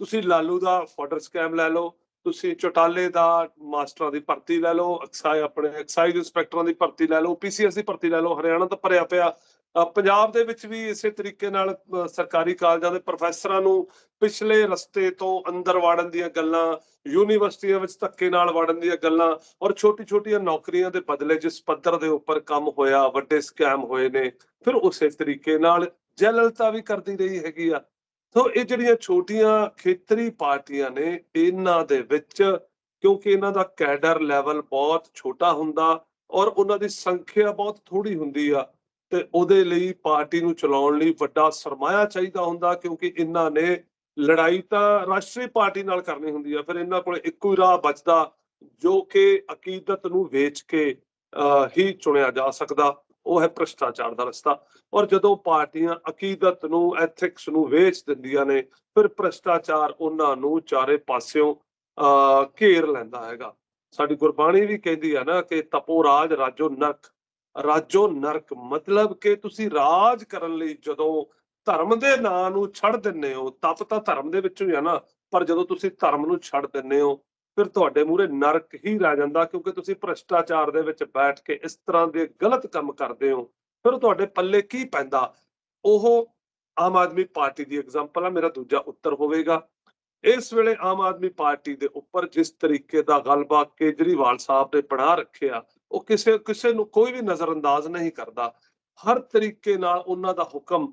ਤੁਸੀਂ ਲਾਲੂ ਦਾ ਫਾਡਰ ਸਕੈਮ ਲੈ ਲਓ, ਤੁਸੀਂ ਚੋਟਾਲੇ ਦਾ ਮਾਸਟਰਾਂ ਦੀ ਭਰਤੀ ਲੈ ਲਓ, ਐਕਸਾਈ ਆਪਣੇ ਐਕਸਾਈਜ਼ ਇੰਸਪੈਕਟਰਾਂ ਦੀ ਭਰਤੀ ਲੈ ਲਓ, ਪੀਸੀਐਸ ਦੀ ਭਰਤੀ ਲੈ ਲਓ, ਹਰਿਆਣਾ ਤਾਂ ਭਰਿਆ ਪਿਆ। ਪੰਜਾਬ ਦੇ ਵਿੱਚ ਵੀ ਇਸੇ ਤਰੀਕੇ ਨਾਲ ਸਰਕਾਰੀ ਕਾਲਜਾਂ ਦੇ ਪ੍ਰੋਫੈਸਰਾਂ ਨੂੰ ਪਿਛਲੇ ਰਸਤੇ ਤੋਂ ਅੰਦਰ ਵਾੜਨ ਦੀਆਂ ਗੱਲਾਂ, ਯੂਨੀਵਰਸਿਟੀਆਂ ਵਿੱਚ ਧੱਕੇ ਨਾਲ ਵਾੜਨ ਦੀਆਂ ਗੱਲਾਂ ਔਰ ਛੋਟੀ-ਛੋਟੀਆਂ ਨੌਕਰੀਆਂ ਦੇ ਬਦਲੇ ਜਿਸ ਪੱਧਰ ਦੇ ਉੱਪਰ ਕੰਮ ਹੋਇਆ, ਵੱਡੇ ਸਕੈਮ ਹੋਏ ਨੇ, ਫਿਰ ਉਸੇ ਤਰੀਕੇ ਨਾਲ ਜੈਲਲਤਾ ਵੀ ਕਰਦੀ ਰਹੀ ਹੈਗੀ ਆ। ਸੋ ਇਹ ਜਿਹੜੀਆਂ ਛੋਟੀਆਂ ਖੇਤਰੀ ਪਾਰਟੀਆਂ ਨੇ ਇਹਨਾਂ ਦੇ ਵਿੱਚ ਕਿਉਂਕਿ ਇਹਨਾਂ ਦਾ ਕੈਡਰ ਲੈਵਲ ਬਹੁਤ ਛੋਟਾ ਹੁੰਦਾ ਔਰ ਉਹਨਾਂ ਦੀ ਸੰਖਿਆ ਬਹੁਤ ਥੋੜੀ ਹੁੰਦੀ ਆ ਤੇ ਉਹਦੇ ਲਈ ਪਾਰਟੀ ਨੂੰ ਚਲਾਉਣ ਲਈ ਵੱਡਾ ਸਰਮਾਇਆ ਚਾਹੀਦਾ ਹੁੰਦਾ ਕਿਉਂਕਿ ਇਹਨਾਂ ਨੇ ਲੜਾਈ ਤਾਂ ਰਾਸ਼ਟਰੀ ਪਾਰਟੀ ਨਾਲ ਕਰਨੀ ਹੁੰਦੀ ਆ ਫਿਰ ਇਹਨਾਂ ਕੋਲ ਇੱਕੋ ਹੀ ਰਾਹ ਬਚਦਾ ਜੋ ਕਿ ਅਕੀਦਤ ਨੂੰ ਵੇਚ ਕੇ ਅਹ, ਹੀ ਚੁਣਿਆ ਜਾ ਸਕਦਾ। ਉਹ ਹੈ ਭ੍ਰਿਸ਼ਟਾਚਾਰ ਦਾ ਰਸਤਾ। ਔਰ ਜਦੋਂ ਪਾਰਟੀਆਂ ਅਕੀਦਤ ਨੂੰ ਐਥਿਕਸ ਨੂੰ ਵੇਚ ਦਿੰਦੀਆਂ ਨੇ ਫਿਰ ਭ੍ਰਿਸ਼ਟਾਚਾਰ ਉਹਨਾਂ ਨੂੰ ਚਾਰੇ ਪਾਸਿਓਂ ਅਹ, ਘੇਰ ਲੈਂਦਾ ਹੈਗਾ। ਸਾਡੀ ਗੁਰਬਾਣੀ ਵੀ ਕਹਿੰਦੀ ਹੈ ਨਾ ਕਿ ਤਪੋ ਰਾਜ ਰਾਜੋ ਨਰਕ। ਰਾਜੋ ਨਰਕ ਮਤਲਬ ਕਿ ਤੁਸੀਂ ਰਾਜ ਕਰਨ ਲਈ ਜਦੋਂ ਧਰਮ ਦੇ ਨਾਂ ਨੂੰ ਛੱਡ ਦਿੰਨੇ ਹੋ ਤਪ ਤਾਂ ਧਰਮ ਦੇ ਵਿੱਚੋਂ ਹੀ ਆ ਨਾ ਪਰ ਜਦੋਂ ਤੁਸੀਂ ਧਰਮ ਨੂੰ ਛੱਡ ਦਿੰਨੇ ਹੋ ਫਿਰ ਤੁਹਾਡੇ ਮੂਹਰੇ ਨਰਕ ਹੀ ਰਹਿ ਜਾਂਦਾ ਕਿਉਂਕਿ ਤੁਸੀਂ ਭ੍ਰਿਸ਼ਟਾਚਾਰ ਦੇ ਵਿੱਚ ਬੈਠ ਕੇ ਇਸ ਤਰ੍ਹਾਂ ਦੇ ਗਲਤ ਕੰਮ ਕਰਦੇ ਹੋ। ਫਿਰ ਤੁਹਾਡੇ ਪੱਲੇ ਕੀ ਪੈਂਦਾ? ਉਹ ਆਮ ਆਦਮੀ ਪਾਰਟੀ ਦੀ ਐਗਜ਼ਾਮਪਲ ਆ, ਮੇਰਾ ਦੂਜਾ ਉੱਤਰ ਹੋਵੇਗਾ। ਇਸ ਵੇਲੇ ਆਮ ਆਦਮੀ ਪਾਰਟੀ ਦੇ ਉੱਪਰ ਜਿਸ ਤਰੀਕੇ ਦਾ ਗਲਬਾ ਕੇਜਰੀਵਾਲ ਸਾਹਿਬ ਨੇ ਬਣਾ ਰੱਖਿਆ, ਉਹ ਕਿਸੇ ਕਿਸੇ ਨੂੰ ਕੋਈ ਵੀ ਨਜ਼ਰਅੰਦਾਜ਼ ਨਹੀਂ ਕਰਦਾ। ਹਰ ਤਰੀਕੇ ਨਾਲ ਉਹਨਾਂ ਦਾ ਹੁਕਮ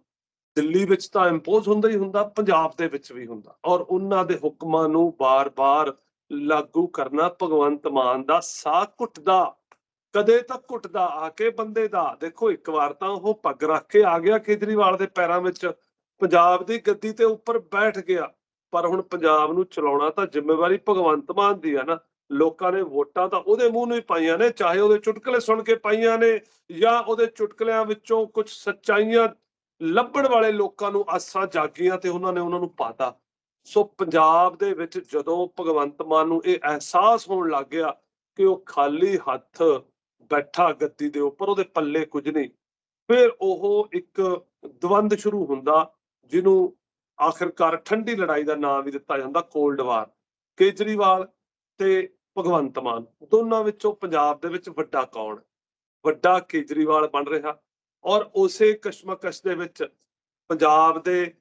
ਦਿੱਲੀ ਵਿੱਚ ਤਾਂ ਇੰਪੋਜ਼ ਹੁੰਦਾ ਹੀ ਹੁੰਦਾ, ਪੰਜਾਬ ਦੇ ਵਿੱਚ ਵੀ ਹੁੰਦਾ। ਔਰ ਉਹਨਾਂ ਦੇ ਹੁਕਮਾਂ ਨੂੰ ਬਾਰ-ਬਾਰ ਲਾਗੂ ਕਰਨਾ ਭਗਵੰਤ ਮਾਨ ਦਾ ਸਾਹ ਘੁੱਟਦਾ, ਕਦੇ ਤਾਂ ਘੁੱਟਦਾ ਆ ਕੇ ਬੰਦੇ ਦਾ। ਦੇਖੋ, ਇੱਕ ਵਾਰ ਤਾਂ ਉਹ ਪੱਗ ਰੱਖ ਕੇ ਆ ਗਿਆ ਕੇਜਰੀਵਾਲ ਦੇ ਪੈਰਾਂ ਵਿੱਚ। ਪੰਜਾਬ ਦੀ ਗੱਦੀ ਤੇ ਉੱਪਰ ਬੈਠ ਗਿਆ। ਪਰ ਹੁਣ ਪੰਜਾਬ ਨੂੰ ਚਲਾਉਣਾ ਤਾਂ ਜ਼ਿੰਮੇਵਾਰੀ ਭਗਵੰਤ ਮਾਨ ਦੀ ਆ ਨਾ। ਲੋਕਾਂ ਨੇ ਵੋਟਾਂ ਤਾਂ ਉਹਦੇ ਮੂੰਹ ਨੂੰ ਹੀ ਪਾਈਆਂ ਨੇ, ਚਾਹੇ ਉਹਦੇ ਚੁਟਕਲੇ ਸੁਣ ਕੇ ਪਾਈਆਂ ਨੇ ਜਾਂ ਉਹਦੇ ਚੁਟਕਲਿਆਂ ਵਿੱਚੋਂ ਕੁਝ ਸੱਚਾਈਆਂ ਲੱਭਣ ਵਾਲੇ ਲੋਕਾਂ ਨੂੰ ਆਸਾਂ ਜਾਗੀਆਂ ਤੇ ਉਹਨਾਂ ਨੇ ਉਹਨਾਂ ਨੂੰ ਪਾਤਾ। ਸੋ ਪੰਜਾਬ ਦੇ ਵਿੱਚ ਜਦੋਂ ਭਗਵੰਤ ਮਾਨ ਨੂੰ ਇਹ ਅਹਿਸਾਸ ਹੋਣ ਲੱਗ ਗਿਆ ਕਿ ਉਹ ਖਾਲੀ ਹੱਥ ਬੈਠਾ ਗੱਦੀ ਦੇ ਉੱਪਰ, ਉਹਦੇ ਪੱਲੇ ਕੁਝ ਨਹੀਂ, ਫਿਰ ਉਹ ਇੱਕ ਦਵੰਦ ਸ਼ੁਰੂ ਹੁੰਦਾ ਜਿਹਨੂੰ ਆਖਿਰਕਾਰ ਠੰਡੀ ਲੜਾਈ ਦਾ ਨਾਮ ਵੀ ਦਿੱਤਾ ਜਾਂਦਾ ਕੋਲਡ ਵਾਰ ਕੇਜਰੀਵਾਲ ਤੇ ਭਗਵੰਤ ਮਾਨ, ਦੋਨਾਂ ਵਿੱਚੋਂ ਪੰਜਾਬ ਦੇ ਵਿੱਚ ਵੱਡਾ ਕੌਣ? ਵੱਡਾ ਕੇਜਰੀਵਾਲ ਬਣ ਰਿਹਾ ਔਰ ਉਸੇ ਕਸ਼ਮਕਸ਼ ਦੇ ਵਿੱਚ ਪੰਜਾਬ ਦੇ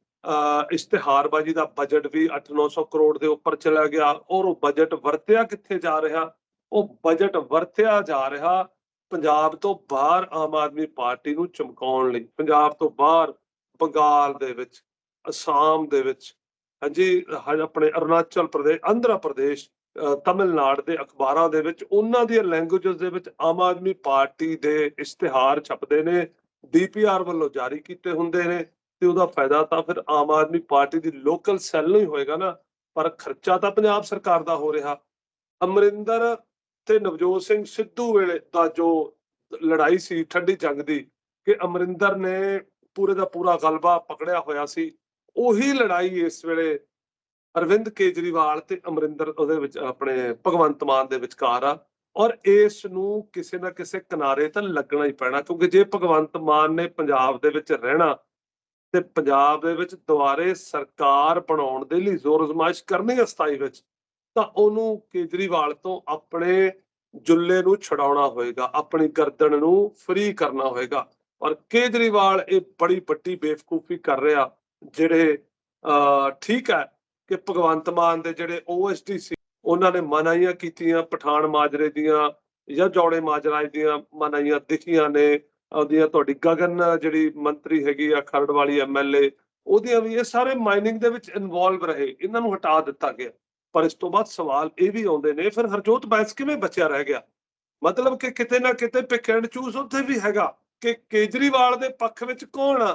ਇਸ਼ਤਿਹਾਰਬਾਜ਼ੀ ਦਾ ਬਜਟ ਵੀ 8-900 ਕਰੋੜ ਦੇ ਉੱਪਰ ਚਲਾ ਗਿਆ ਔਰ ਉਹ ਬਜਟ ਵਰਤਿਆ ਕਿੱਥੇ ਜਾ ਰਿਹਾ? ਉਹ ਬਜਟ ਵਰਤਿਆ ਜਾ ਰਿਹਾ ਪੰਜਾਬ ਤੋਂ ਬਾਹਰ ਆਮ ਆਦਮੀ ਪਾਰਟੀ ਨੂੰ ਚਮਕਾਉਣ ਲਈ। ਪੰਜਾਬ ਤੋਂ ਬਾਹਰ ਬੰਗਾਲ ਦੇ ਵਿੱਚ ਅਸਾਮ ਦੇ ਵਿੱਚ ਹਾਂਜੀ ਹ- ਆਪਣੇ ਅਰੁਣਾਚਲ ਪ੍ਰਦੇਸ਼ ਆਂਧਰਾ ਪ੍ਰਦੇਸ਼ ਅਹ, ਦੇ ਅਖਬਾਰਾਂ ਦੇ ਵਿੱਚ ਉਹਨਾਂ ਦੀਆਂ ਲੈਂਗੁਏਜਸ ਦੇ ਵਿੱਚ ਆਮ ਆਦਮੀ ਪਾਰਟੀ ਦੇ ਇਸ਼ਤਿਹਾਰ ਛਪਦੇ ਨੇ ਡੀਪੀਆਰ ਵੱਲੋਂ ਜਾਰੀ ਕੀਤੇ ਹੁੰਦੇ ਨੇ। ਤੇ ਉਹਦਾ ਫਾਇਦਾ ਤਾਂ ਫਿਰ ਆਮ ਆਦਮੀ ਪਾਰਟੀ ਦੀ ਲੋਕਲ ਸੈੱਲ ਨੂੰ ਹੀ ਹੋਏਗਾ ਨਾ, ਪਰ ਖਰਚਾ ਤਾਂ ਪੰਜਾਬ ਸਰਕਾਰ ਦਾ ਹੋ ਰਿਹਾ। ਅਮਰਿੰਦਰ ਤੇ ਨਵਜੋਤ ਸਿੰਘ ਸਿੱਧੂ ਵੇਲੇ ਦਾ ਜੋ ਲੜਾਈ ਸੀ, ਠੰਡੀ ਜੰਗ ਦੀ, ਕਿ ਅਮਰਿੰਦਰ ਨੇ ਪੂਰੇ ਦਾ ਪੂਰਾ ਗਲਬਾ ਪਕੜਿਆ ਹੋਇਆ ਸੀ, ਉਹੀ ਲੜਾਈ ਇਸ ਵੇਲੇ ਅਰਵਿੰਦ ਕੇਜਰੀਵਾਲ ਤੇ ਅਮਰਿੰਦਰ ਉਹਦੇ ਵਿੱਚ ਆਪਣੇ ਭਗਵੰਤ ਮਾਨ ਦੇ ਵਿਚਕਾਰ ਆ, ਔਰ ਇਸ ਨੂੰ ਕਿਸੇ ਨਾ ਕਿਸੇ ਕਿਨਾਰੇ ਤਾਂ ਲੱਗਣਾ ਹੀ ਪੈਣਾ, ਕਿਉਂਕਿ ਜੇ ਭਗਵੰਤ ਮਾਨ ਨੇ ਪੰਜਾਬ ਦੇ ਵਿੱਚ ਰਹਿਣਾ ਤੇ ਪੰਜਾਬ ਦੇ ਵਿੱਚ ਦੁਬਾਰੇ ਸਰਕਾਰ ਬਣਾਉਣ ਦੇ ਲਈ ਜ਼ੋਰ ਅਜ਼ਮਾਇਸ਼ ਕਰਨੀ ਹੈ 27 ਵਿੱਚ, ਤਾਂ ਉਹਨੂੰ ਕੇਜਰੀਵਾਲ ਤੋਂ ਆਪਣੇ ਜੁੱਲੇ ਨੂੰ ਛਡਾਉਣਾ ਹੋਏਗਾ, ਆਪਣੀ ਗਰਦਨ ਨੂੰ ਫ੍ਰੀ ਕਰਨਾ ਹੋਏਗਾ। ਔਰ ਕੇਜਰੀਵਾਲ ਇਹ ਬੜੀ ਵੱਡੀ ਬੇਵਕੂਫੀ ਕਰ ਰਿਹਾ, ਜਿਹੜੇ, ਅਹ, ਠੀਕ ਹੈ ਕਿ ਭਗਵੰਤ ਮਾਨ ਦੇ ਜਿਹੜੇ ਓਐਸਡੀ ਸੀ, ਉਹਨਾਂ ਨੇ ਮਨਾਈਆਂ ਕੀਤੀਆਂ, ਪਠਾਨ ਮਾਜਰੇ ਦੀਆਂ ਜਾਂ ਜੌੜੇ ਮਾਜਰਾ ਦੀਆਂ ਮਨਾਈਆਂ ਦਿਖੀਆਂ ਨੇ ਉਹਦੀਆਂ ਤੁਹਾਡੀ ਗਗਨ ਜਿਹੜੀ ਮੰਤਰੀ ਹੈਗੀ ਆ, ਖਰੜ ਵਾਲੀ ਐਮਐਲਏ ਉਹਦੀਆਂ ਵੀ ਇਹ ਸਾਰੇ ਮਾਈਨਿੰਗ ਦੇ ਵਿੱਚ ਇਨਵੋਲਵ ਰਹੇ, ਇਹਨਾਂ ਨੂੰ ਹਟਾ ਦਿੱਤਾ ਗਿਆ। ਪਰ ਇਸ ਤੋਂ ਬਾਅਦ ਸਵਾਲ ਇਹ ਵੀ ਆਉਂਦੇ ਨੇ, ਫਿਰ ਹਰਜੋਤ ਬੈਂਸ ਕਿਵੇਂ ਬਚਿਆ ਰਹਿ ਗਿਆ? ਮਤਲਬ ਕਿ ਕਿਤੇ ਨਾ ਕਿਤੇ ਪਿਕ ਐਂਡ ਚੂਜ਼ ਉੱਥੇ ਵੀ ਹੈਗਾ ਕਿ ਕੇਜਰੀਵਾਲ ਦੇ ਪੱਖ ਵਿੱਚ ਕੌਣ ਆ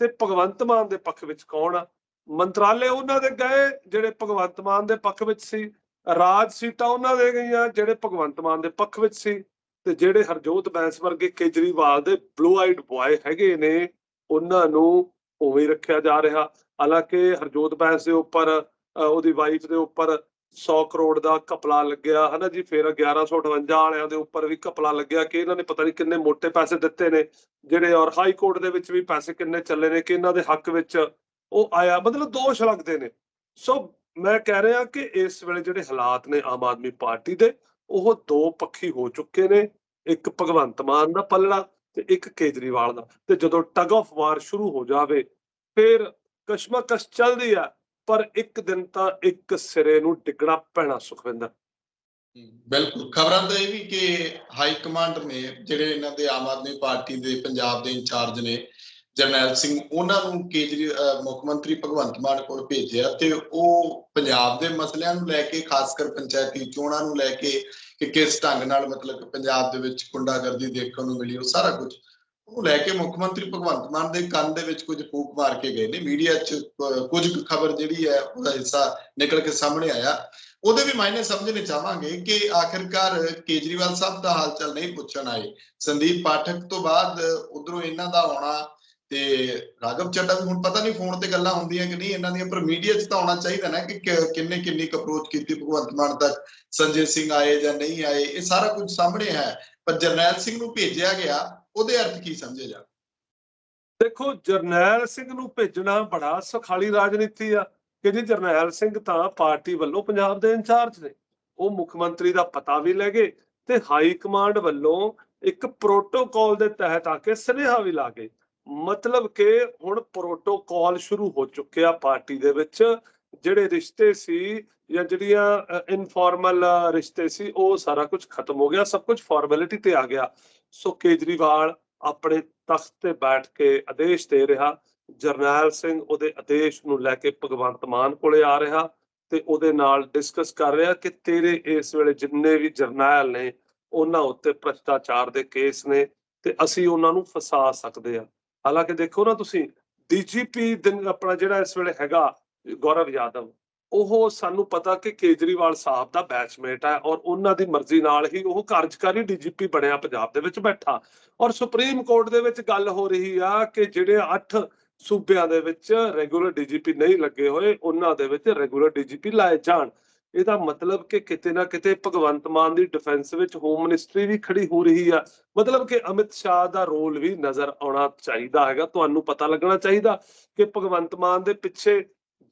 ਤੇ ਭਗਵੰਤ ਮਾਨ ਦੇ ਪੱਖ ਵਿੱਚ ਕੌਣ ਆ? ਮੰਤਰਾਲੇ ਉਹਨਾਂ ਦੇ ਗਏ, ਜਿਹੜੇ ਭਗਵੰਤ ਮਾਨ ਦੇ ਪੱਖ ਵਿੱਚ ਸੀ। ਰਾਜ ਸੀਟਾਂ ਉਹਨਾਂ ਦੇ ਗਈਆਂ, ਜਿਹੜੇ ਭਗਵੰਤ ਮਾਨ ਦੇ ਪੱਖ ਵਿੱਚ ਸੀ। ਤੇ ਜਿਹੜੇ ਹਰਜੋਤ ਬੈਂਸ ਵਰਗੇ ਕੇਜਰੀਵਾਲ ਦੇ ਬਲੂ ਆਈਡ ਬੁਆਏ ਹੈਗੇ ਨੇ, ਉਹਨਾਂ ਨੂੰ ਉਵੇਂ ਰੱਖਿਆ ਜਾ ਰਿਹਾ। ਹਾਲਾਂਕਿ ਹਰਜੋਤ ਬੈਂਸ ਦੇ ਉੱਪਰ ਉਹਦੀ ਵਾਈਫ ਦੇ ਉੱਪਰ 100 ਕਰੋੜ ਦਾ ਘਪਲਾ ਲੱਗਿਆ, ਹਨਾ ਜੀ? ਫਿਰ 1158 ਵਾਲਿਆਂ ਦੇ ਉੱਪਰ ਵੀ ਘਪਲਾ ਲੱਗਿਆ ਕਿ ਇਹਨਾਂ ਨੇ ਪਤਾ ਨਹੀਂ ਕਿੰਨੇ ਮੋٹے ਪੈਸੇ ਦਿੱਤੇ ਨੇ, ਜਿਹੜੇ ਔਰ ਹਾਈ ਕੋਰਟ ਦੇ ਵਿੱਚ ਵੀ ਪੈਸੇ ਕਿੰਨੇ ਚੱਲੇ ਨੇ, ਕਿ ਇਹਨਾਂ ਦੇ ਹੱਕ ਵਿੱਚ ਉਹ ਆਇਆ, ਮਤਲਬ ਦੋਸ਼ ਲੱਗਦੇ ਨੇ। ਸੋ ਮੈਂ ਕਹਿ ਰਿਹਾ ਕਿ ਇਸ ਵੇਲੇ ਜਿਹੜੇ ਹਾਲਾਤ ਨੇ ਆਮ ਆਦਮੀ ਪਾਰਟੀ ਦੇ ਉਹ ਦੋ ਪੱਖੀ ਹੋ ਚੁੱਕੇ ਨੇ, ਇੱਕ ਭਗਵੰਤ ਮਾਨ ਦਾ ਪੱਲੜਾ ਤੇ ਇੱਕ ਕੇਜਰੀਵਾਲ ਦਾ। ਤੇ ਜਦੋਂ ਟਗ ਆਫ ਵਾਰ ਸ਼ੁਰੂ ਹੋ ਜਾਵੇ, ਫਿਰ ਕਸ਼ਮਕਸ਼ ਚੱਲਦੀ ਆ, ਪਰ ਇੱਕ ਦਿਨ ਤਾਂ ਇੱਕ ਸਿਰੇ ਨੂੰ ਡਿੱਗਣਾ ਪੈਣਾ ਸੁਖਵਿੰਦਰ। ਬਿਲਕੁਲ। ਖਬਰਾਂ ਤਾਂ ਇਹ ਵੀ ਕਿ ਹਾਈ ਕਮਾਂਡ ਨੇ, ਜਿਹੜੇ ਇਹਨਾਂ ਦੇ ਆਮ ਆਦਮੀ ਪਾਰਟੀ ਦੇ ਪੰਜਾਬ ਦੇ ਇੰਚਾਰਜ ਨੇ ਜਰਨੈਲ ਸਿੰਘ ਉਹਨਾਂ ਨੂੰ ਕੇਜਰੀ ਮੁੱਖ ਮੰਤਰੀ ਭਗਵੰਤ ਮਾਨ ਕੋਲ ਭੇਜਿਆ ਤੇ ਉਹ ਪੰਜਾਬ ਦੇ ਮਸਲਿਆਂ ਨੂੰ ਲੈ ਕੇ ਖਾਸ ਕਰ ਪੰਚਾਇਤੀ ਚੋਣਾਂ ਨੂੰ ਲੈ ਕੇ ਕਿ ਕਿਸ ਢੰਗ ਨਾਲ ਮਤਲਬ ਪੰਜਾਬ ਦੇ ਵਿੱਚ ਗੁੰਡਾਗਰਦੀ ਦੇਖਣ ਨੂੰ ਮਿਲੀ ਉਹ ਸਾਰਾ ਕੁਝ ਉਹ ਲੈ ਕੇ ਮੁੱਖ ਮੰਤਰੀ ਭਗਵੰਤ ਮਾਨ ਦੇ ਕੰਨ ਦੇ ਵਿੱਚ ਕੁਝ ਫੂਕ ਮਾਰ ਕੇ ਗਏ ਨੇ। ਮੀਡੀਆ 'ਚ ਅਹ, ਕੁਝ ਖਬਰ ਜਿਹੜੀ ਹੈ ਉਹਦਾ ਹਿੱਸਾ ਨਿਕਲ ਕੇ ਸਾਹਮਣੇ ਆਇਆ। ਉਹਦੇ ਵੀ ਮਾਇਨੇ ਸਮਝਣੇ ਚਾਹਾਂਗੇ ਕਿ ਆਖਿਰਕਾਰ ਕੇਜਰੀਵਾਲ ਸਾਹਿਬ ਦਾ ਹਾਲਚਲ ਨਹੀਂ ਪੁੱਛਣ ਆਏ। ਸੰਦੀਪ ਪਾਠਕ ਤੋਂ ਬਾਅਦ ਉਧਰੋਂ ਇਹਨਾਂ ਦਾ ਆਉਣਾ ਤੇ ਰਾਘਵ ਚੱਡਾ ਵੀ ਹੁਣ ਪਤਾ ਨਹੀਂ ਫੋਨ ਤੇ ਗੱਲਾਂ ਹੁੰਦੀਆਂ ਕਿ ਨਹੀਂ, ਇਹਨਾਂ ਦੀਆਂ, ਪਰ ਮੀਡੀਆ 'ਚ ਤਾਂ ਆਉਣਾ ਚਾਹੀਦਾ ਨਾ ਕਿ ਕਿੰਨੇ, ਕਿੰਨੀ ਅਪਰੋਚ ਕੀਤੀ, ਭਗਵੰਤ ਮਾਨ ਤੱਕ ਸੰਜੇ ਸਿੰਘ ਆਏ ਜਾਂ ਨਹੀਂ ਆਏ, ਇਹ ਸਾਰਾ ਕੁਝ ਸਾਹਮਣੇ ਹੈ, ਪਰ ਜਰਨੈਲ ਸਿੰਘ ਨੂੰ ਭੇਜਿਆ ਗਿਆ, ਉਹਦੇ ਅਰਥ ਕੀ ਸਮਝੇ ਜਾ ਦੇਖੋ, ਜਰਨੈਲ ਸਿੰਘ ਨੂੰ ਭੇਜਣਾ ਬੜਾ ਸੁਖਾਲੀ ਰਾਜਨੀਤੀ ਆ, ਕਿ ਜੀ ਜਰਨੈਲ ਸਿੰਘ ਤਾਂ ਪਾਰਟੀ ਵੱਲੋਂ ਪੰਜਾਬ ਦੇ ਇੰਚਾਰਜ ਨੇ, ਉਹ ਮੁੱਖ ਮੰਤਰੀ ਦਾ ਪਤਾ ਵੀ ਲੈ ਗਏ ਤੇ ਹਾਈ ਕਮਾਂਡ ਵੱਲੋਂ ਇੱਕ ਪ੍ਰੋਟੋਕਾਲ ਦੇ ਤਹਿਤ ਆ ਕੇ ਸੁਨੇਹਾ ਵੀ ਲਾ ਗਏ। ਮਤਲਬ ਕਿ ਹੁਣ ਪ੍ਰੋਟੋਕਾਲ ਸ਼ੁਰੂ ਹੋ ਚੁੱਕਿਆ ਪਾਰਟੀ ਦੇ ਵਿੱਚ। ਜਿਹੜੇ ਰਿਸ਼ਤੇ ਸੀ ਜਾਂ ਜਿਹੜੀਆਂ ਇਨਫਾਰਮਲ ਰਿਸ਼ਤੇ ਸੀ, ਉਹ ਸਾਰਾ ਕੁਝ ਖਤਮ ਹੋ ਗਿਆ, ਸਭ ਕੁਝ ਫਾਰਮੈਲਿਟੀ ਤੇ ਆ ਗਿਆ। ਸੋ ਕੇਜਰੀਵਾਲ ਆਪਣੇ ਤਖਤ ਤੇ ਬੈਠ ਕੇ ਆਦੇਸ਼ ਦੇ ਰਿਹਾ। ਜਰਨੈਲ ਸਿੰਘ ਉਹਦੇ ਆਦੇਸ਼ ਨੂੰ ਲੈ ਕੇ ਭਗਵੰਤ ਮਾਨ ਕੋਲੇ ਆ ਰਿਹਾ ਤੇ ਉਹਦੇ ਨਾਲ ਡਿਸਕਸ ਕਰ ਰਿਹਾ ਕਿ ਤੇਰੇ ਇਸ ਵੇਲੇ ਜਿੰਨੇ ਵੀ ਜਰਨੈਲ ਨੇ, ਉਹਨਾਂ ਉੱਤੇ ਭ੍ਰਿਸ਼ਟਾਚਾਰ ਦੇ ਕੇਸ ਨੇ ਤੇ ਅਸੀਂ ਉਹਨਾਂ ਨੂੰ ਫਸਾ ਸਕਦੇ ਆ ਹਾਲਾਂਕਿ ਦੇਖੋ ਨਾ ਤੁਸੀਂ, ਡੀਜੀਪੀ ਦਿਨ ਆਪਣਾ ਜਿਹੜਾ ਇਸ ਵੇਲੇ ਹੈਗਾ, ਗੌਰਵ ਯਾਦਵ, ਉਹ ਸਾਨੂੰ ਪਤਾ ਕਿ ਕੇਜਰੀਵਾਲ ਸਾਹਿਬ ਦਾ ਬੈਚਮੇਟ ਹੈ ਔਰ ਉਹਨਾਂ ਦੀ ਮਰਜ਼ੀ ਨਾਲ ਹੀ ਉਹ ਕਾਰਜਕਾਰੀ ਡੀਜੀਪੀ ਬਣਿਆ ਪੰਜਾਬ ਦੇ ਵਿੱਚ ਬੈਠਾ। ਔਰ ਸੁਪਰੀਮ ਕੋਰਟ ਦੇ ਵਿੱਚ ਗੱਲ ਹੋ ਰਹੀ ਆ ਕਿ ਜਿਹੜੇ 8 ਸੂਬਿਆਂ ਦੇ ਵਿੱਚ ਰੈਗੂਲਰ ਡੀਜੀਪੀ ਨਹੀਂ ਲੱਗੇ ਹੋਏ, ਉਹਨਾਂ ਦੇ ਵਿੱਚ ਰੈਗੂਲਰ ਡੀਜੀਪੀ ਲਾਏ ਜਾਣ। ਇਹਦਾ ਮਤਲਬ ਕਿ ਕਿਤੇ ਨਾ ਕਿਤੇ ਭਗਵੰਤ ਮਾਨ ਦੀ ਡਿਫੈਂਸ ਵਿੱਚ ਹੋਮ ਮਿਨਿਸਟਰੀ ਵੀ ਖੜੀ ਹੋ ਰਹੀ ਆ। ਮਤਲਬ ਕਿ ਅਮਿਤ ਸ਼ਾਹ ਦਾ ਰੋਲ ਵੀ ਨਜ਼ਰ ਆਉਣਾ ਚਾਹੀਦਾ ਹੈਗਾ, ਤੁਹਾਨੂੰ ਪਤਾ ਲੱਗਣਾ ਚਾਹੀਦਾ ਕਿ ਭਗਵੰਤ ਮਾਨ ਦੇ ਪਿੱਛੇ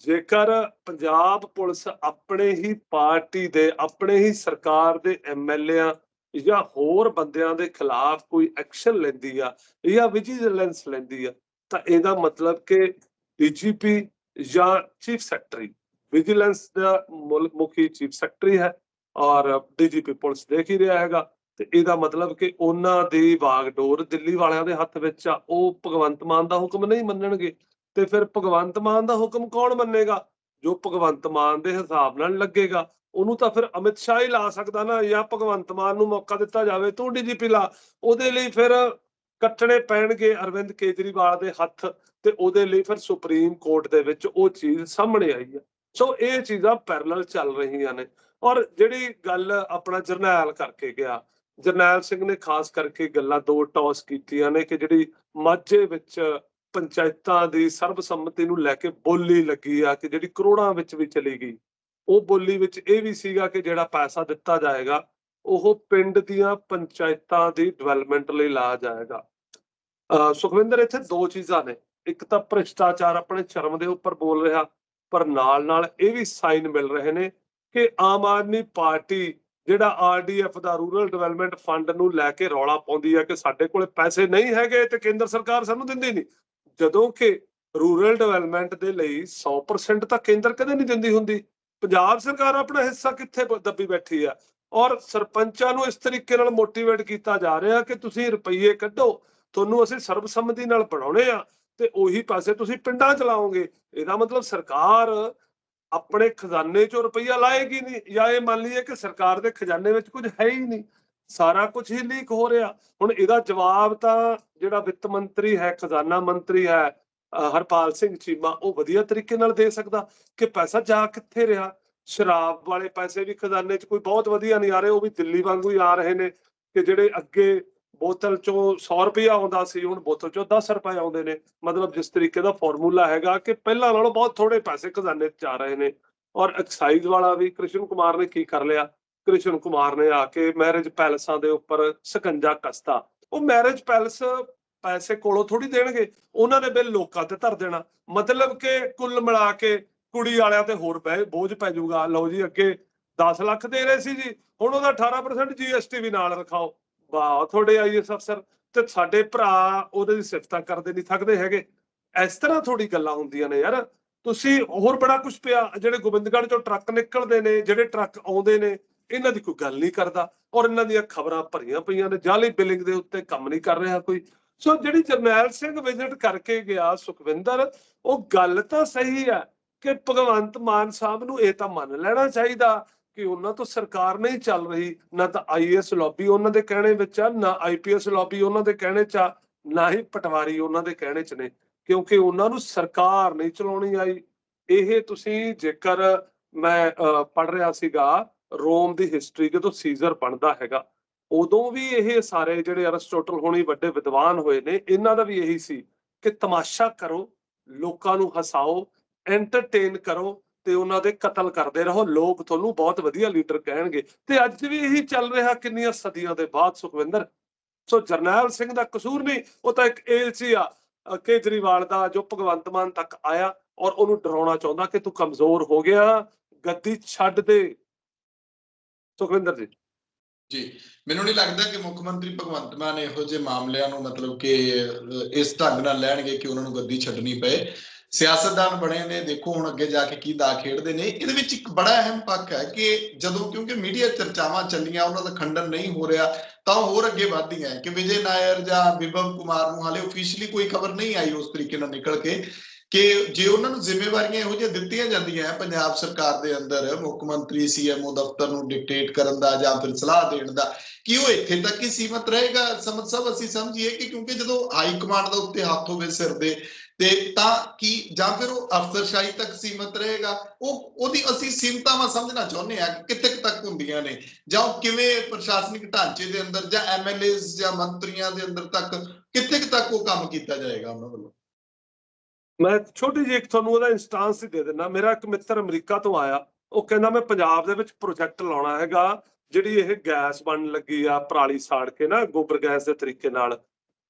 ਜੇਕਰ ਪੰਜਾਬ ਪੁਲਿਸ ਆਪਣੇ ਹੀ ਪਾਰਟੀ ਦੇ, ਆਪਣੇ ਹੀ ਸਰਕਾਰ ਦੇ ਐਮਐਲਏਆਂ ਜਾਂ ਹੋਰ ਬੰਦਿਆਂ ਦੇ ਖਿਲਾਫ ਕੋਈ ਐਕਸ਼ਨ ਲੈਂਦੀ ਆ ਜਾਂ ਵਿਜੀਲੈਂਸ ਲੈਂਦੀ ਆ, ਤਾਂ ਇਹਦਾ ਮਤਲਬ ਕਿ ਡੀਜੀਪੀ ਜਾਂ ਚੀਫ ਸੈਕਟਰੀ ਵਿਜੀਲੈਂਸ ਦਾ ਮੁੱਖ ਮੁਖੀ ਚੀਫ ਸੈਕਟਰੀ ਹੈ ਔਰ ਡੀਜੀਪੀ ਪੁਲਿਸ ਦੇਖ ਹੀ ਰਿਹਾ ਹੈਗਾ ਤੇ ਇਹਦਾ ਮਤਲਬ ਕਿ ਉਹਨਾਂ ਦੀ ਵਾਗਡੋਰ ਦਿੱਲੀ ਵਾਲਿਆਂ ਦੇ ਹੱਥ ਵਿੱਚ ਆ, ਉਹ ਭਗਵੰਤ ਮਾਨ ਦਾ ਹੁਕਮ ਨਹੀਂ ਮੰਨਣਗੇ। ਤੇ ਫਿਰ ਭਗਵੰਤ ਮਾਨ ਦਾ ਹੁਕਮ ਕੌਣ ਮੰਨੇਗਾ? ਜੋ ਭਗਵੰਤ ਮਾਨ ਦੇ ਹਿਸਾਬ ਨਾਲ ਲੱਗੇਗਾ, ਉਹਨੂੰ ਤਾਂ ਫਿਰ ਅਮਿਤ ਸ਼ਾਹ ਹੀ ਲਾ ਸਕਦਾ ਨਾ, ਜਾਂ ਭਗਵੰਤ ਮਾਨ ਨੂੰ ਮੌਕਾ ਦਿੱਤਾ ਜਾਵੇ, ਤੂੰ ਡੀਜੀਪੀ ਲਾ। ਉਹਦੇ ਲਈ ਫਿਰ ਕੱਟਣੇ ਪੈਣਗੇ ਅਰਵਿੰਦ ਕੇਜਰੀਵਾਲ ਦੇ ਹੱਥ ਤੇ ਉਹਦੇ ਲਈ ਫਿਰ ਸੁਪਰੀਮ ਕੋਰਟ ਦੇ ਵਿੱਚ ਉਹ ਚੀਜ਼ ਸਾਹਮਣੇ ਆਈ ਹੈ। ਸੋ ਇਹ ਚੀਜ਼ਾਂ ਪੈਰਲਲ ਚੱਲ ਰਹੀਆਂ ਨੇ। ਔਰ ਜਿਹੜੀ ਗੱਲ ਆਪਣਾ ਜਰਨੈਲ ਕਰਕੇ ਗਿਆ, ਜਰਨੈਲ ਸਿੰਘ ਨੇ ਖਾਸ ਕਰਕੇ ਗੱਲਾਂ ਦੋ ਟੌਸ ਕੀਤੀਆਂ ਨੇ ਕਿ ਜਿਹੜੀ ਮਾਝੇ ਵਿੱਚ ਪੰਚਾਇਤਾਂ ਦੀ ਸਰਬਸੰਮਤੀ ਨੂੰ ਲੈ ਕੇ ਬੋਲੀ ਲੱਗੀ ਆ, ਕਿ ਜਿਹੜੀ ਕਰੋੜਾਂ ਵਿੱਚ ਵੀ ਚਲੀ ਗਈ, ਉਹ ਬੋਲੀ ਵਿੱਚ ਇਹ ਵੀ ਸੀਗਾ ਕਿ ਜਿਹੜਾ ਪੈਸਾ ਦਿੱਤਾ ਜਾਏਗਾ, ਉਹ ਪਿੰਡ ਦੀਆਂ ਪੰਚਾਇਤਾਂ ਦੀ ਡਿਵੈਲਪਮੈਂਟ ਲਈ ਲਾਇਆ ਜਾਏਗਾ। ਅਹ ਸੁਖਵਿੰਦਰ, ਇੱਥੇ ਦੋ ਚੀਜ਼ਾਂ ਨੇ। ਇੱਕ ਤਾਂ ਭ੍ਰਿਸ਼ਟਾਚਾਰ, ਆਪਣੇ ਚਰਮ ਦੇ ਉੱਪਰ ਬੋਲ ਰਿਹਾ। ਪਰ ਨਾਲ ਨਾਲ ਇਹ ਵੀ ਸਾਈਨ ਮਿਲ ਰਹੇ ਨੇ ਕਿ ਆਮ ਆਦਮੀ ਪਾਰਟੀ ਜਿਹੜਾ ਆਰਡੀਐਫ ਦਾ ਰੂਰਲ ਡਿਵੈਲਪਮੈਂਟ ਫੰਡ ਨੂੰ ਲੈ ਕੇ ਰੌਲਾ ਪਾਉਂਦੀ ਹੈ ਕਿ ਸਾਡੇ ਕੋਲ ਪੈਸੇ ਨਹੀਂ ਹੈਗੇ ਤੇ ਕੇਂਦਰ ਸਰਕਾਰ ਸਾਨੂੰ ਦਿੰਦੀ ਨਹੀਂ। ਜਦੋਂ ਕਿ ਰੂਰਲ ਡਿਵੈਲਪਮੈਂਟ ਦੇ ਲਈ 100% ਤਾਂ ਕੇਂਦਰ ਕਦੇ ਨਹੀਂ ਦਿੰਦੀ ਹੁੰਦੀ। ਪੰਜਾਬ ਸਰਕਾਰ ਆਪਣਾ ਹਿੱਸਾ ਕਿੱਥੇ ਦੱਬੀ ਬੈਠੀ ਆ? ਔਰ ਸਰਪੰਚਾਂ ਨੂੰ ਇਸ ਤਰੀਕੇ ਨਾਲ ਮੋਟੀਵੇਟ ਕੀਤਾ ਜਾ ਰਿਹਾ ਕਿ ਤੁਸੀਂ ਰੁਪਈਏ ਕੱਢੋ, ਤੁਹਾਨੂੰ ਅਸੀਂ ਸਰਬਸੰਮਤੀ ਨਾਲ ਬਣਾਉਣੇ ਆ। ਤੇ ਉਹੀ ਪੈਸੇ ਤੁਸੀਂ ਪਿੰਡਾਂ ਚਲਾਓਗੇ ਇਹਦਾ ਮਤਲਬ ਸਰਕਾਰ ਆਪਣੇ ਖਜ਼ਾਨੇ ਚੋਂ ਰੁਪਈਆ ਲਾਏਗੀ ਨਹੀਂ, ਜਾਂ ਇਹ ਮੰਨ ਲਈਏ ਕਿ ਸਰਕਾਰ ਦੇ ਖਜ਼ਾਨੇ ਵਿੱਚ ਕੁਝ ਹੈ ਹੀ ਨਹੀਂ, ਸਾਰਾ ਕੁਝ ਹੀ ਲੀਕ ਹੋ ਰਿਹਾ। ਹੁਣ ਇਹਦਾ ਜਵਾਬ ਤਾਂ ਜਿਹੜਾ ਵਿੱਤ ਮੰਤਰੀ ਹੈ, ਖਜ਼ਾਨਾ ਮੰਤਰੀ ਹੈ ਹਰਪਾਲ ਸਿੰਘ ਚੀਮਾ, ਉਹ ਵਧੀਆ ਤਰੀਕੇ ਨਾਲ ਦੇ ਸਕਦਾ ਕਿ ਪੈਸਾ ਜਾ ਕਿੱਥੇ ਰਿਹਾ? ਸ਼ਰਾਬ ਵਾਲੇ ਪੈਸੇ ਵੀ ਖਜ਼ਾਨੇ 'ਚ ਕੋਈ ਬਹੁਤ ਵਧੀਆ ਨਹੀਂ ਆ ਰਹੇ ਉਹ ਵੀ ਦਿੱਲੀ ਵਾਂਗੂ ਹੀ ਆ ਰਹੇ ਨੇ ਕਿ ਜਿਹੜੇ ਅੱਗੇ ਬੋਤਲ ਚੋਂ 100 ਰੁਪਇਆ ਆਉਂਦਾ ਸੀ, ਹੁਣ ਬੋਤਲ ਚੋਂ 10 ਰੁਪਏ ਆਉਂਦੇ ਨੇ। ਮਤਲਬ ਜਿਸ ਤਰੀਕੇ ਦਾ ਫਾਰਮੂਲਾ ਹੈਗਾ ਕਿ ਪਹਿਲਾਂ ਨਾਲੋਂ ਬਹੁਤ ਥੋੜੇ ਪੈਸੇ ਖਜ਼ਾਨੇ 'ਚ ਆ ਰਹੇ ਨੇ। ਔਰ ਐਕਸਾਈਜ਼ ਵਾਲਾ ਵੀ ਕ੍ਰਿਸ਼ਨ ਕੁਮਾਰ ਨੇ ਕੀ ਕਰ ਲਿਆ? ਕ੍ਰਿਸ਼ਨ ਕੁਮਾਰ ਨੇ ਆ ਕੇ ਮੈਰਿਜ ਪੈਲਸਾਂ ਦੇ ਉੱਪਰ ਸਕੰਜਾ ਕਸਤਾ। ਉਹ ਮੈਰਿਜ ਪੈਲਸ ਪੈਸੇ ਕੋਲੋਂ ਥੋੜੀ ਦੇਣਗੇ। ਉਹਨਾਂ ਨੇ ਬਿੱਲ ਲੋਕਾਂ ਤੇ ਧਰ ਦੇਣਾ। ਮਤਲਬ ਕਿ ਕੁੱਲ ਮਿਲਾ ਕੇ ਕੁੜੀ ਵਾਲਿਆਂ ਤੇ ਹੋਰ ਪੈ ਬੋਝ ਪੈ ਜਾਊਗਾ। ਲਓ ਜੀ, ਅੱਗੇ 10 ਲੱਖ ਦੇ ਰਹੇ ਸੀ ਜੀ। ਹੁਣ ਉਹਦਾ 18% ਜੀਐਸਟੀ ਵੀ ਨਾਲ ਰਖਾਓ। ਵਾਹ, ਤੁਹਾਡੇ ਆਈਐਸ ਅਫਸਰ ਤੇ ਸਾਡੇ ਭਰਾ ਉਹਦੇ ਦੀ ਸਿਫਤਾਂ ਕਰਦੇ ਨਹੀਂ ਥੱਕਦੇ ਹੈਗੇ। ਇਸ ਤਰ੍ਹਾਂ ਥੋੜੀ ਗੱਲਾਂ ਹੁੰਦੀਆਂ ਨੇ ਯਾਰ। ਤੁਸੀਂ ਹੋਰ ਬੜਾ ਕੁਝ ਪਿਆ, ਜਿਹੜੇ ਗੋਬਿੰਦਗੜ੍ਹ ਚੋਂ ਟਰੱਕ ਨਿਕਲਦੇ ਨੇ, ਜਿਹੜੇ ਟਰੱਕ ਆਉਂਦੇ ਨੇ, ਇਹਨਾਂ ਦੀ ਕੋਈ ਗੱਲ ਨਹੀਂ ਕਰਦਾ ਔਰ ਇਹਨਾਂ ਦੀਆਂ ਖਬਰਾਂ ਭਰੀਆਂ ਪਈਆਂ ਨੇ, ਜਾਲੀ ਬਿਲਿੰਗ ਦੇ ਉੱਤੇ ਕੰਮ ਨਹੀਂ ਕਰ ਰਿਹਾ ਕੋਈ। ਸੋ ਜਿਹੜੀ ਜਰਨੈਲ ਸਿੰਘ ਵਿਜ਼ਿਟ ਕਰਕੇ ਗਿਆ ਸੁਖਵਿੰਦਰ, ਉਹ ਗੱਲ ਤਾਂ ਸਹੀ ਹੈ ਕਿ ਭਗਵੰਤ ਮਾਨ ਸਾਹਿਬ ਨੂੰ ਇਹ ਤਾਂ ਮੰਨ ਲੈਣਾ ਚਾਹੀਦਾ ਕਿ ਉਹਨਾਂ ਤੋਂ ਸਰਕਾਰ ਨਹੀਂ ਚੱਲ ਰਹੀ, ਨਾ ਤਾਂ ਆਈਐਸ ਲੌਬੀ ਉਹਨਾਂ ਦੇ ਕਹਿਣੇ ਵਿੱਚ ਆ, ਨਾ ਆਈਪੀਐਸ ਲੌਬੀ ਉਹਨਾਂ ਦੇ ਕਹਿਣੇ 'ਚ ਆ, ਨਾ ਹੀ ਪਟਵਾਰੀ ਉਹਨਾਂ ਦੇ ਕਹਿਣੇ 'ਚ ਨੇ, ਕਿਉਂਕਿ ਉਹਨਾਂ ਨੂੰ ਸਰਕਾਰ ਨਹੀਂ ਚਲਾਉਣੀ ਆਈ। ਇਹ ਤੁਸੀਂ ਜੇਕਰ ਮੈਂ ਪੜ ਰਿਹਾ ਸੀਗਾ, ਰੋਮ ਦੀ ਹਿਸਟਰੀ ਜਦੋਂ ਸੀਜ਼ਰ ਬਣਦਾ ਹੈਗਾ, ਉਦੋਂ ਵੀ ਇਹ ਸਾਰੇ ਜਿਹੜੇ ਅਰਸਟੋਟਲ ਹੋਣੀ ਵੱਡੇ ਵਿਦਵਾਨ ਹੋਏ ਨੇ, ਇਹਨਾਂ ਦਾ ਵੀ ਇਹੀ ਸੀ ਕਿ ਤਮਾਸ਼ਾ ਕਰੋ, ਲੋਕਾਂ ਨੂੰ ਹਸਾਓ ਐਂਟਰਟੇਨ ਕਰੋ ਤੇ ਉਹਨਾਂ ਦੇ ਕਤਲ ਕਰਦੇ ਰਹੋ, ਲੋਕ ਤੁਹਾਨੂੰ ਬਹੁਤ ਵਧੀਆ ਲੀਡਰ ਕਹਿਣਗੇ। ਤੇ ਅੱਜ ਵੀ ਇਹੀ ਚੱਲ ਰਿਹਾ ਕਿੰਨੀਆਂ ਸਦੀਆਂ ਦੇ ਬਾਅਦ, ਸੁਖਵਿੰਦਰ? ਸੋ ਜਰਨੈਲ ਸਿੰਘ ਦਾ ਕਸੂਰ ਨਹੀਂ, ਉਹ ਤਾਂ ਇੱਕ ਏਲਚੀ ਆ ਕੇਜਰੀਵਾਲ ਦਾ ਜੋ ਭਗਵੰਤ ਮਾਨ ਤੱਕ ਆਇਆ ਔਰ ਉਹਨੂੰ ਡਰਾਉਣਾ ਚਾਹੁੰਦਾ ਕਿ ਤੂੰ ਕਮਜ਼ੋਰ ਹੋ ਗਿਆ, ਗੱਦੀ ਛੱਡ ਦੇ। ਸੁਖਵਿੰਦਰ ਜੀ। ਜੀ, ਮੈਨੂੰ ਨਹੀਂ ਲੱਗਦਾ ਕਿ ਮੁੱਖ ਮੰਤਰੀ ਭਗਵੰਤ ਮਾਨ ਇਹੋ ਜਿਹੇ ਮਾਮਲਿਆਂ ਨੂੰ ਮਤਲਬ ਕਿ ਇਸ ਢੰਗ ਨਾਲ ਲੈਣਗੇ ਕਿ ਉਹਨਾਂ ਨੂੰ ਗੱਦੀ ਛੱਡਣੀ ਪਏ। ਸਿਆਸਤਦਾਨ ਬਣੇ ਨੇ, ਦੇਖੋ ਹੁਣ ਅੱਗੇ ਜਾ ਕੇ ਕੀ ਦਾ ਖੇਡਦੇ ਨੇ। ਇਹਦੇ ਵਿੱਚ ਇੱਕ ਬੜਾ ਅਹਿਮ ਪੱਖ ਹੈ ਕਿ ਜਦੋਂ ਕਿਉਂਕਿ ਮੀਡੀਆ ਚਰਚਾਵਾਂ ਚੱਲੀਆਂ, ਉਹਨਾਂ ਦਾ ਖੰਡਨ ਨਹੀਂ ਹੋ ਰਿਹਾ, ਤਾਂ ਉਹ ਹੋਰ ਅੱਗੇ ਵਧਦੀਆਂ ਹੈ ਕਿ ਵਿਜੇ ਨਾਇਰ ਜਾਂ ਵਿਭਵ ਕੁਮਾਰ ਨੂੰ ਹਾਲੇ ਅਫੀਸ਼ੀਅਲੀ ਕੋਈ ਖਬਰ ਨਹੀਂ ਆਈ ਉਸ ਤਰੀਕੇ ਨਾਲ ਨਿਕਲ ਕੇ ਕਿ ਜੇ ਉਹਨਾਂ ਨੂੰ ਜ਼ਿੰਮੇਵਾਰੀਆਂ ਇਹੋ ਜਿਹੀਆਂ ਦਿੱਤੀਆਂ ਜਾਂਦੀਆਂ ਹੈ ਪੰਜਾਬ ਸਰਕਾਰ ਦੇ ਅੰਦਰ, ਮੁੱਖ ਮੰਤਰੀ ਸੀਐਮਓ ਦਫ਼ਤਰ ਨੂੰ ਡਿਕਟੇਟ ਕਰਨ ਦਾ ਜਾਂ ਫਿਰ ਸਲਾਹ ਦੇਣ ਦਾ, ਕਿ ਉਹ ਇੱਥੇ ਤੱਕ ਹੀ ਸੀਮਤ ਰਹੇਗਾ? ਸਮਝ ਸਭ ਅਸੀਂ ਸਮਝੀਏ ਕਿ ਕਿਉਂਕਿ ਜਦੋਂ ਹਾਈ ਕਮਾਂਡ ਦਾ ਉੱਤੇ ਹੱਥ ਹੋਵੇ ਸਿਰ ਦੇ ਤੇ ਤਾਂ ਕੀ, ਜਾਂ ਫਿਰ ਉਹ ਅਫਸਰਸ਼ਾਹੀ ਤੱਕ ਸੀਮਤ ਰਹੇਗਾ? ਉਹ, ਉਹਦੀ ਅਸੀਂ ਸੀਮਤਾਵਾਂ ਸਮਝਣਾ ਚਾਹੁੰਦੇ ਆ ਕਿ ਕਿੱਥੇ ਤੱਕ ਹੁੰਦੀਆਂ ਨੇ? ਜਾਂ ਉਹ ਕਿਵੇਂ ਪ੍ਰਸ਼ਾਸਨਿਕ ਢਾਂਚੇ ਦੇ ਅੰਦਰ ਜਾਂ ਐਮਐਲਏਸ ਜਾਂ ਮੰਤਰੀਆਂ ਦੇ ਅੰਦਰ ਤੱਕ ਕਿੱਥੇ ਤੱਕ ਉਹ ਕੰਮ ਕੀਤਾ ਜਾਏਗਾ ਉਹਨਾਂ ਵੱਲੋਂ? ਮੈਂ ਛੋਟੀ ਜਿਹੀ ਇੱਕ ਤੁਹਾਨੂੰ ਉਹਦਾ ਇੰਸਟੈਂਸ ਹੀ ਦੇ ਦਿੰਦਾ। ਮੇਰਾ ਇੱਕ ਮਿੱਤਰ ਅਮਰੀਕਾ ਤੋਂ ਆਇਆ। ਉਹ ਕਹਿੰਦਾ, ਮੈਂ ਪੰਜਾਬ ਦੇ ਵਿੱਚ ਪ੍ਰੋਜੈਕਟ ਲਾਉਣਾ ਹੈਗਾ, ਜਿਹੜੀ ਇਹ ਗੈਸ ਬਣਨ ਲੱਗੀ ਆ, ਪਰਾਲੀ ਸਾੜ ਕੇ ਨਾ, ਗੋਬਰ ਗੈਸ ਦੇ ਤਰੀਕੇ ਨਾਲ।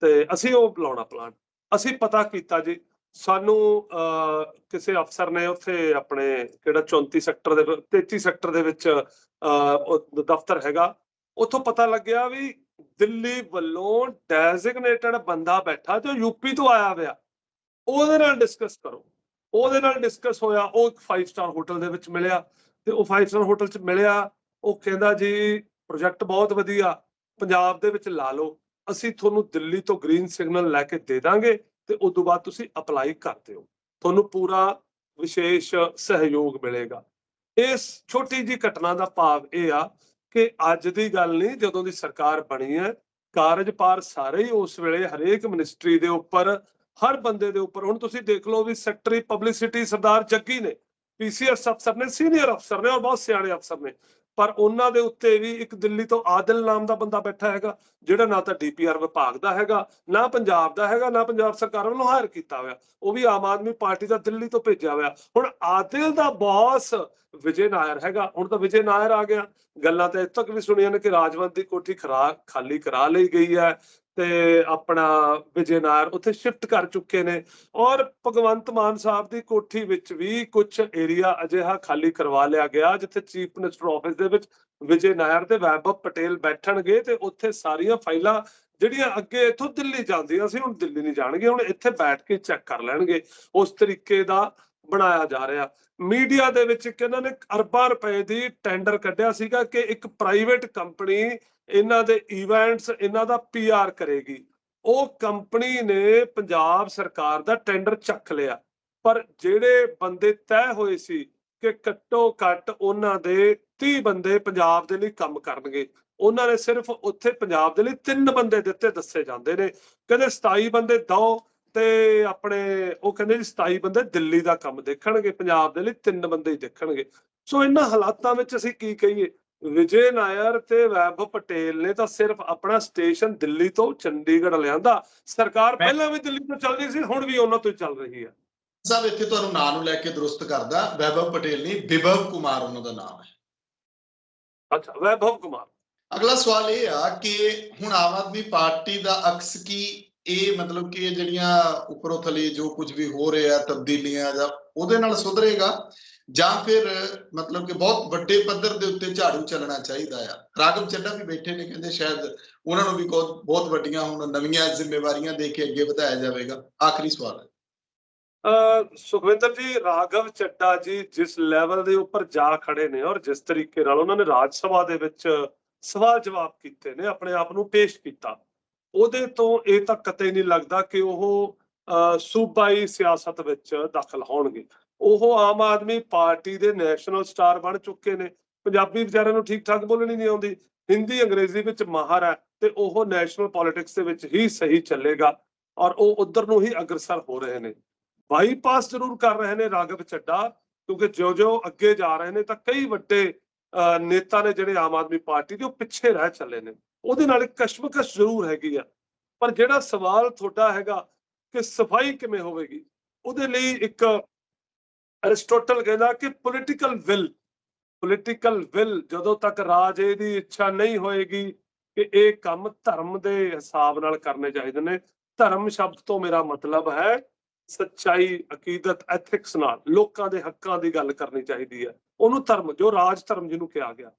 ਤੇ ਅਸੀਂ ਉਹ ਲਾਉਣਾ ਪਲਾਂਟ ਅਸੀਂ ਪਤਾ ਕੀਤਾ ਜੀ ਸਾਨੂੰ ਅਹ, ਕਿਸੇ ਅਫਸਰ ਨੇ ਉੱਥੇ ਆਪਣੇ ਕਿਹੜਾ 34 ਸੈਕਟਰ ਦੇ ਵ- 33 ਸੈਕਟਰ ਦੇ ਵਿੱਚ ਅਹ, ਦਫ਼ਤਰ ਹੈਗਾ ਉੱਥੋਂ ਪਤਾ ਲੱਗਿਆ ਵੀ ਦਿੱਲੀ ਵੱਲੋਂ ਡੈਜ਼ਿਗਨੇਟਡ ਬੰਦਾ ਬੈਠਾ ਜੋ ਯੂਪੀ ਤੋਂ ਆਇਆ ਹੋਇਆ। ਉਹਦੇ ਨਾਲ ਡਿਸਕਸ ਕਰੋ। ਉਹਦੇ ਨਾਲ ਡਿਸਕਸ ਹੋਇਆ ਉਹ ਇੱਕ 5 ਸਟਾਰ ਹੋਟਲ ਦੇ ਵਿੱਚ ਮਿਲਿਆ ਤੇ ਉਹ 5 ਸਟਾਰ ਹੋਟਲ 'ਚ ਮਿਲਿਆ ਉਹ ਕਹਿੰਦਾ ਜੀ ਪ੍ਰੋਜੈਕਟ ਬਹੁਤ ਵਧੀਆ ਪੰਜਾਬ ਦੇ ਵਿੱਚ ਲਾ ਲਓ। ਅਸੀਂ ਤੁਹਾਨੂੰ ਦਿੱਲੀ ਤੋਂ ਗ੍ਰੀਨ ਸਿਗਨਲ ਲੈ ਕੇ ਦੇ ਦਾਂਗੇ ਤੇ ਉਸ ਤੋਂ ਬਾਅਦ ਤੁਸੀਂ ਅਪਲਾਈ ਕਰ ਦਿਓ ਤੁਹਾਨੂੰ ਪੂਰਾ ਵਿਸ਼ੇਸ਼ ਸਹਿਯੋਗ ਮਿਲੇਗਾ। ਇਸ ਛੋਟੀ ਜੀ ਘਟਨਾ ਦਾ ਭਾਵ ਇਹ ਆ ਕਿ ਅੱਜ ਦੀ ਗੱਲ ਨਹੀਂ, ਜਦੋਂ ਦੀ ਸਰਕਾਰ ਬਣੀ ਹੈ ਕਾਰਜਪਾਰ ਸਾਰੇ ਹੀ ਉਸ ਵੇਲੇ ਹਰੇਕ ਮਿਨਿਸਟਰੀ ਦੇ ਉੱਪਰ, ਹਰ ਬੰਦੇ ਦੇ ਉੱਪਰ। ਹੁਣ ਤੁਸੀਂ ਦੇਖ ਲਓ ਵੀ ਸੈਕਟਰੀ ਪਬਲਿਸਿਟੀ ਸਰਦਾਰ ਜੱਗੀ ਨੇ ਪੀਸੀਐਸ ਅਫਸਰ ਨੇ ਸੀਨੀਅਰ ਅਫਸਰ ਨੇ ਔਰ ਬਹੁਤ ਸਿਆਣੇ ਅਫਸਰ ਨੇ। ਪਰ ਉਹਨਾਂ ਦੇ ਉੱਤੇ ਵੀ ਇੱਕ ਦਿੱਲੀ ਤੋਂ ਆਦਿਲ ਨਾਮ ਦਾ ਬੰਦਾ ਬੈਠਾ ਹੈਗਾ, ਜਿਹੜਾ ਨਾ ਤਾਂ ਡੀਪੀਆਰ ਵਿਭਾਗ ਦਾ ਹੈਗਾ, ਨਾ ਪੰਜਾਬ ਦਾ ਹੈਗਾ, ਨਾ ਪੰਜਾਬ ਸਰਕਾਰ ਵੱਲੋਂ ਹਾਇਰ ਕੀਤਾ ਹੋਇਆ, ਉਹ ਵੀ ਆਮ ਆਦਮੀ ਪਾਰਟੀ ਦਾ ਦਿੱਲੀ ਤੋਂ ਭੇਜਿਆ ਹੋਇਆ। ਹੁਣ ਆਦਿਲ ਦਾ ਬਾਸ ਵਿਜੇ ਨਾਇਰ ਹੈਗਾ, ਹੁਣ ਤਾਂ ਵਿਜੇ ਨਾਇਰ ਆ ਗਿਆ। ਗੱਲਾਂ ਤਾਂ ਇੱਥੇ ਤੱਕ ਵੀ ਸੁਣੀਆਂ ਨੇ ਕਿ ਰਾਜਵੰਤ ਦੀ ਕੋਠੀ ਖਰਾ, ਖਾਲੀ ਕਰਾ ਲਈ ਗਈ ਹੈ। ਤੇ ਆਪਣਾ ਵਿਜੇ ਨਾਇਰ ਉੱਥੇ ਸ਼ਿਫਟ ਕਰ ਚੁੱਕੇ ਨੇ। ਔਰ ਭਗਵੰਤ ਮਾਨ ਸਾਹਿਬ ਦੀ ਕੋਠੀ ਵਿੱਚ ਵੀ ਕੁਝ ਏਰੀਆ ਅਜਿਹਾ ਖਾਲੀ ਕਰਵਾ ਲਿਆ ਗਿਆ, ਜਿੱਥੇ ਚੀਫ ਮਿਨਿਸਟਰ ਆਫਿਸ ਦੇ ਵਿੱਚ ਵਿਜੇ ਨਾਇਰ ਤੇ ਵੈਭਵ ਪਟੇਲ ਬੈਠਣਗੇ ਤੇ ਉੱਥੇ ਸਾਰੀਆਂ ਫਾਈਲਾਂ ਜਿਹੜੀਆਂ ਅੱਗੇ ਇੱਥੋਂ ਦਿੱਲੀ ਜਾਂਦੀਆਂ ਸੀ, ਹੁਣ ਦਿੱਲੀ ਨਹੀਂ ਜਾਣਗੇ, ਹੁਣ ਇੱਥੇ ਬੈਠ ਕੇ ਚੈੱਕ ਕਰ ਲੈਣਗੇ। ਉਸ ਤਰੀਕੇ ਦਾ ਬਣਾਇਆ ਜਾ ਰਿਹਾ। ਮੀਡੀਆ ਦੇ ਵਿੱਚ ਇੱਕ ਇਹਨਾਂ ਨੇ ਅਰਬਾਂ ਰੁਪਏ ਦੀ ਟੈਂਡਰ ਕੱਢਿਆ ਸੀਗਾ ਕਿ ਇੱਕ ਪ੍ਰਾਈਵੇਟ ਕੰਪਨੀ ਇਹਨਾਂ ਦੇ ਇਵੈਂਟਸ ਇਹਨਾਂ ਦਾ ਪੀਆਰ ਕਰੇਗੀ। ਉਹ ਕੰਪਨੀ ਨੇ ਪੰਜਾਬ ਸਰਕਾਰ ਦਾ ਟੈਂਡਰ ਚੱਕ ਲਿਆ। ਪਰ ਜਿਹੜੇ ਬੰਦੇ ਤੈਅ ਹੋਏ ਸੀ ਕਿ ਘੱਟੋ ਘੱਟ ਉਹਨਾਂ ਦੇ 30 ਬੰਦੇ ਪੰਜਾਬ ਦੇ ਲਈ ਕੰਮ ਕਰਨਗੇ, ਉਹਨਾਂ ਨੇ ਸਿਰਫ ਉੱਥੇ ਪੰਜਾਬ ਦੇ ਲਈ ਤਿੰਨ ਬੰਦੇ ਦਿੱਤੇ ਦੱਸੇ ਜਾਂਦੇ ਨੇ। ਕਹਿੰਦੇ 27 ਬੰਦੇ ਦੋ ਤੇ ਆਪਣੇ ਉਹ ਕਹਿੰਦੇ ਜੀ 27 ਬੰਦੇ ਦਿੱਲੀ ਦਾ ਕੰਮ ਦੇਖਣਗੇ ਪੰਜਾਬ ਦੇ ਲਈ ਤਿੰਨ ਬੰਦੇ ਹੀ ਦੇਖਣਗੇ। ਸੋ ਇਹਨਾਂ ਹਾਲਾਤਾਂ ਵਿੱਚ ਅਸੀਂ ਕੀ ਕਹੀਏ? ਵਿਜੇ ਨਾਇਰ ਤੇ ਵੈਭਵ ਪਟੇਲ ਨੇ ਤਾਂ ਸਿਰਫ ਆਪਣਾ ਸਟੇਸ਼ਨ ਦਿੱਲੀ ਤੋਂ ਚੰਡੀਗੜ੍ਹ ਲਿਆਂਦਾ। ਸਰਕਾਰ ਪਹਿਲਾਂ ਵੀ ਦਿੱਲੀ ਤੋਂ ਚੱਲ ਰਹੀ ਸੀ ਹੁਣ ਵੀ ਉਹਨਾਂ ਤੋਂ ਹੀ ਚੱਲ ਰਹੀ ਹੈ। ਸਾਹਿਬ ਇੱਥੇ ਤੁਹਾਨੂੰ ਨਾਂ ਨੂੰ ਲੈ ਕੇ ਦਰੁਸਤ ਕਰਦਾ ਵੈਭਵ ਪਟੇਲ ਨਹੀਂ ਵਿਭਵ ਕੁਮਾਰ ਉਹਨਾਂ ਦਾ ਨਾਮ ਹੈ। ਅੱਛਾ ਵੈਭਵ ਕੁਮਾਰ। ਅਗਲਾ ਸਵਾਲ ਇਹ ਆ ਕਿ ਹੁਣ ਆਮ ਆਦਮੀ ਪਾਰਟੀ ਦਾ ਅਕਸ ਕੀ ਇਹ ਮਤਲਬ ਕਿ ਇਹ ਜਿਹੜੀਆਂ ਉੱਪਰੋਂ ਥੱਲੇ ਜੋ ਕੁਝ ਵੀ ਹੋ ਰਿਹਾ ਤਬਦੀਲੀਆਂ ਜਾਂ ਉਹਦੇ ਨਾਲ ਸੁਧਰੇਗਾ ਜਾਂ ਫਿਰ ਮਤਲਬ ਕਿ ਬਹੁਤ ਵੱਡੇ ਪੱਧਰ ਦੇ ਉੱਤੇ ਝਾੜੂ ਚੱਲਣਾ ਚਾਹੀਦਾ ਆ। ਰਾਗਵ ਚੱਡਾ ਵੀ ਬੈਠੇ ਨੇ, ਕਹਿੰਦੇ ਸ਼ਾਇਦ ਉਹਨਾਂ ਨੂੰ ਵੀ ਬਹੁਤ ਵੱਡੀਆਂ ਹੁਣ ਨਵੀਆਂ ਜ਼ਿੰਮੇਵਾਰੀਆਂ ਦੇ ਕੇ ਅੱਗੇ ਵਧਾਇਆ ਜਾਵੇਗਾ। ਆਖਰੀ ਸਵਾਲ ਹੈ। ਅਹ ਸੁਖਵਿੰਦਰ ਜੀ, ਰਾਘਵ ਚੱਡਾ ਜੀ ਜਿਸ ਲੈਵਲ ਦੇ ਉੱਪਰ ਜਾ ਖੜੇ ਨੇ ਔਰ ਜਿਸ ਤਰੀਕੇ ਨਾਲ ਉਹਨਾਂ ਨੇ ਰਾਜ ਸਭਾ ਦੇ ਵਿੱਚ ਸਵਾਲ ਜਵਾਬ ਕੀਤੇ ਨੇ, ਆਪਣੇ ਆਪ ਨੂੰ ਪੇਸ਼ ਕੀਤਾ। ਉਹਦੇ ਤੋਂ ਇਹ ਤਾਂ ਕਤੇ ਨਹੀਂ ਲੱਗਦਾ ਕਿ ਉਹ ਅਹ, ਸੂਬਾਈ ਸਿਆਸਤ ਵਿੱਚ ਦਾਖਲ ਹੋਣਗੇ। ਉਹ ਆਮ ਆਦਮੀ ਪਾਰਟੀ ਦੇ ਨੈਸ਼ਨਲ ਸਟਾਰ ਬਣ ਚੁੱਕੇ ਨੇ। ਪੰਜਾਬੀ ਵਿਚਾਰਿਆਂ ਨੂੰ ਠੀਕ ਠਾਕ ਬੋਲਣੀ ਨਹੀਂ ਆਉਂਦੀ। ਹਿੰਦੀ ਅੰਗਰੇਜ਼ੀ ਵਿੱਚ ਮਾਹਰ ਹੈ ਤੇ ਉਹ ਨੈਸ਼ਨਲ ਪੋਲਿਟਿਕਸ ਦੇ ਵਿੱਚ ਹੀ ਸਹੀ ਚੱਲੇਗਾ ਔਰ ਉਹ ਉਧਰ ਨੂੰ ਹੀ ਅਗਰਸਰ ਹੋ ਰਹੇ ਨੇ। ਬਾਈਪਾਸ ਜ਼ਰੂਰ ਕਰ ਰਹੇ ਨੇ ਰਾਘਵ ਚੱਡਾ ਕਿਉਂਕਿ ਜਿਉਂ-ਜਿਉਂ ਅੱਗੇ ਜਾ ਰਹੇ ਨੇ ਤਾਂ ਕਈ ਵੱਡੇ ਅਹ, ਨੇਤਾ ਨੇ ਜਿਹੜੇ ਆਮ ਆਦਮੀ ਪਾਰਟੀ ਦੇ ਉਹ ਪਿੱਛੇ ਰਹਿ ਚੱਲੇ ਨੇ। ਉਹਦੇ ਨਾਲ ਕਸ਼ਮਕਸ਼ ਜ਼ਰੂਰ ਹੈਗੀ ਆ। ਪਰ ਜਿਹੜਾ ਸਵਾਲ ਤੁਹਾਡਾ ਹੈਗਾ ਕਿ ਸਫ਼ਾਈ ਕਿਵੇਂ ਹੋਵੇਗੀ, ਉਹਦੇ ਲਈ ਇੱਕ ਅਰਿਸਟੋਟਲ ਕਹਿੰਦਾ ਕਿ ਪੋਲਿਟੀਕਲ ਵਿਲ ਪੋਲਿਟੀਕਲ ਵਿਲ ਜਦੋਂ ਤੱਕ ਰਾਜ ਇਹਦੀ ਇੱਛਾ ਨਹੀਂ ਹੋਏਗੀ ਕਿ ਇਹ ਕੰਮ ਧਰਮ ਦੇ ਹਿਸਾਬ ਨਾਲ ਕਰਨੇ ਚਾਹੀਦੇ ਨੇ। ਧਰਮ ਸ਼ਬਦ ਤੋਂ ਮੇਰਾ ਮਤਲਬ ਹੈ ਸੱਚਾਈ, ਅਕੀਦਤ ਐਥਿਕਸ ਨਾਲ ਲੋਕਾਂ ਦੇ ਹੱਕਾਂ ਦੀ ਗੱਲ ਕਰਨੀ ਚਾਹੀਦੀ ਹੈ। ਉਹਨੂੰ ਧਰਮ, ਜੋ ਰਾਜ ਧਰਮ ਜਿਹਨੂੰ ਕਿਹਾ ਗਿਆ।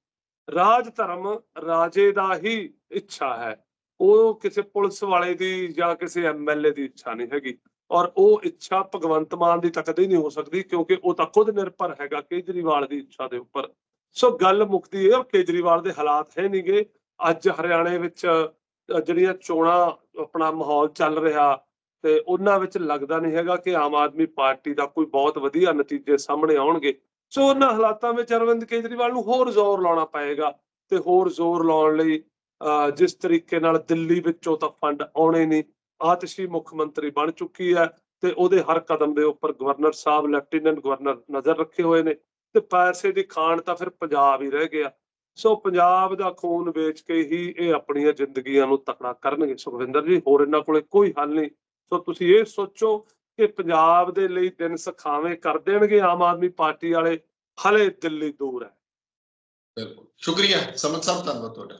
ਰਾਜ ਧਰਮ ਰਾਜੇ ਦਾ ਹੀ ਇੱਛਾ ਹੈ। ਉਹ ਕਿਸੇ ਪੁਲਿਸ ਵਾਲੇ ਦੀ ਜਾਂ ਕਿਸੇ ਐਮਐਲਏ ਦੀ ਇੱਛਾ ਨਹੀਂ ਹੈਗੀ। ਔਰ ਉਹ ਇੱਛਾ ਭਗਵੰਤ ਮਾਨ ਦੀ ਤੱਕ ਦੀ ਨਹੀਂ ਹੋ ਸਕਦੀ ਕਿਉਂਕਿ ਉਹ ਤਾਂ ਖੁਦ ਨਿਰਭਰ ਹੈਗਾ ਕੇਜਰੀਵਾਲ ਦੀ ਇੱਛਾ ਦੇ ਉੱਪਰ। ਸੋ ਗੱਲ ਮੁੱਕਦੀ ਹੈ ਕੇਜਰੀਵਾਲ ਦੇ ਹਾਲਾਤ ਹੈ ਨਹੀਂਗੇ ਅੱਜ ਹਰਿਆਣੇ ਵਿੱਚ ਜਿਹੜੀਆਂ ਚੋਣਾਂ ਆਪਣਾ ਮਾਹੌਲ ਚੱਲ ਰਿਹਾ ਤੇ ਉਹਨਾਂ ਵਿੱਚ ਲੱਗਦਾ ਨਹੀਂ ਹੈਗਾ ਕਿ ਆਮ ਆਦਮੀ ਪਾਰਟੀ ਦਾ ਕੋਈ ਬਹੁਤ ਵਧੀਆ ਨਤੀਜੇ ਸਾਹਮਣੇ ਆਉਣਗੇ। ਸੋ ਉਹਨਾਂ ਹਾਲਾਤਾਂ ਵਿੱਚ ਅਰਵਿੰਦ ਕੇਜਰੀਵਾਲ ਨੂੰ ਹੋਰ ਜ਼ੋਰ ਲਾਉਣਾ ਪਏਗਾ ਤੇ ਹੋਰ ਜ਼ੋਰ ਲਾਉਣ ਲਈ ਜਿਸ ਤਰੀਕੇ ਨਾਲ ਦਿੱਲੀ ਵਿੱਚੋਂ ਤਾਂ ਫੰਡ ਆਉਣੇ ਨਹੀਂ, ਆਤਿਸ਼ੀ ਮੁੱਖ ਮੰਤਰੀ ਬਣ ਚੁੱਕੀ ਹੈ ਤੇ ਉਹਦੇ ਹਰ ਕਦਮ ਦੇ ਉੱਪਰ ਗਵਰਨਰ ਸਾਹਿਬ, ਲੈਫਟੀਨੈਂਟ ਗਵਰਨਰ ਨਜ਼ਰ ਰੱਖੇ ਹੋਏ ਨੇ ਤੇ ਪੈਸੇ ਦੀ ਖਾਣ ਤਾਂ ਫਿਰ ਪੰਜਾਬ ਹੀ ਰਹਿ ਗਿਆ। ਸੋ ਪੰਜਾਬ ਦਾ ਖੂਨ ਵੇਚ ਕੇ ਹੀ ਇਹ ਆਪਣੀਆਂ ਜ਼ਿੰਦਗੀਆਂ ਨੂੰ ਤਕੜਾ ਕਰਨਗੇ। ਸੁਖਵਿੰਦਰ ਜੀ, ਹੋਰ ਇਹਨਾਂ ਕੋਲੇ ਕੋਈ ਹੱਲ ਨਹੀਂ। ਸੋ ਤੁਸੀਂ ਇਹ ਸੋਚੋ ਕਿ ਪੰਜਾਬ ਦੇ ਲਈ ਦਿਨ ਸਖਾਵੇਂ ਕਰ ਦੇਣਗੇ ਆਮ ਆਦਮੀ ਪਾਰਟੀ ਵਾਲੇ, ਹਲੇ ਦਿੱਲੀ ਦੂਰ ਹੈ। ਬਿਲਕੁਲ। ਸ਼ੁਕਰੀਆ। ਸਮਨ ਸਾਹਿਬ, ਧੰਨਵਾਦ ਤੁਹਾਡਾ।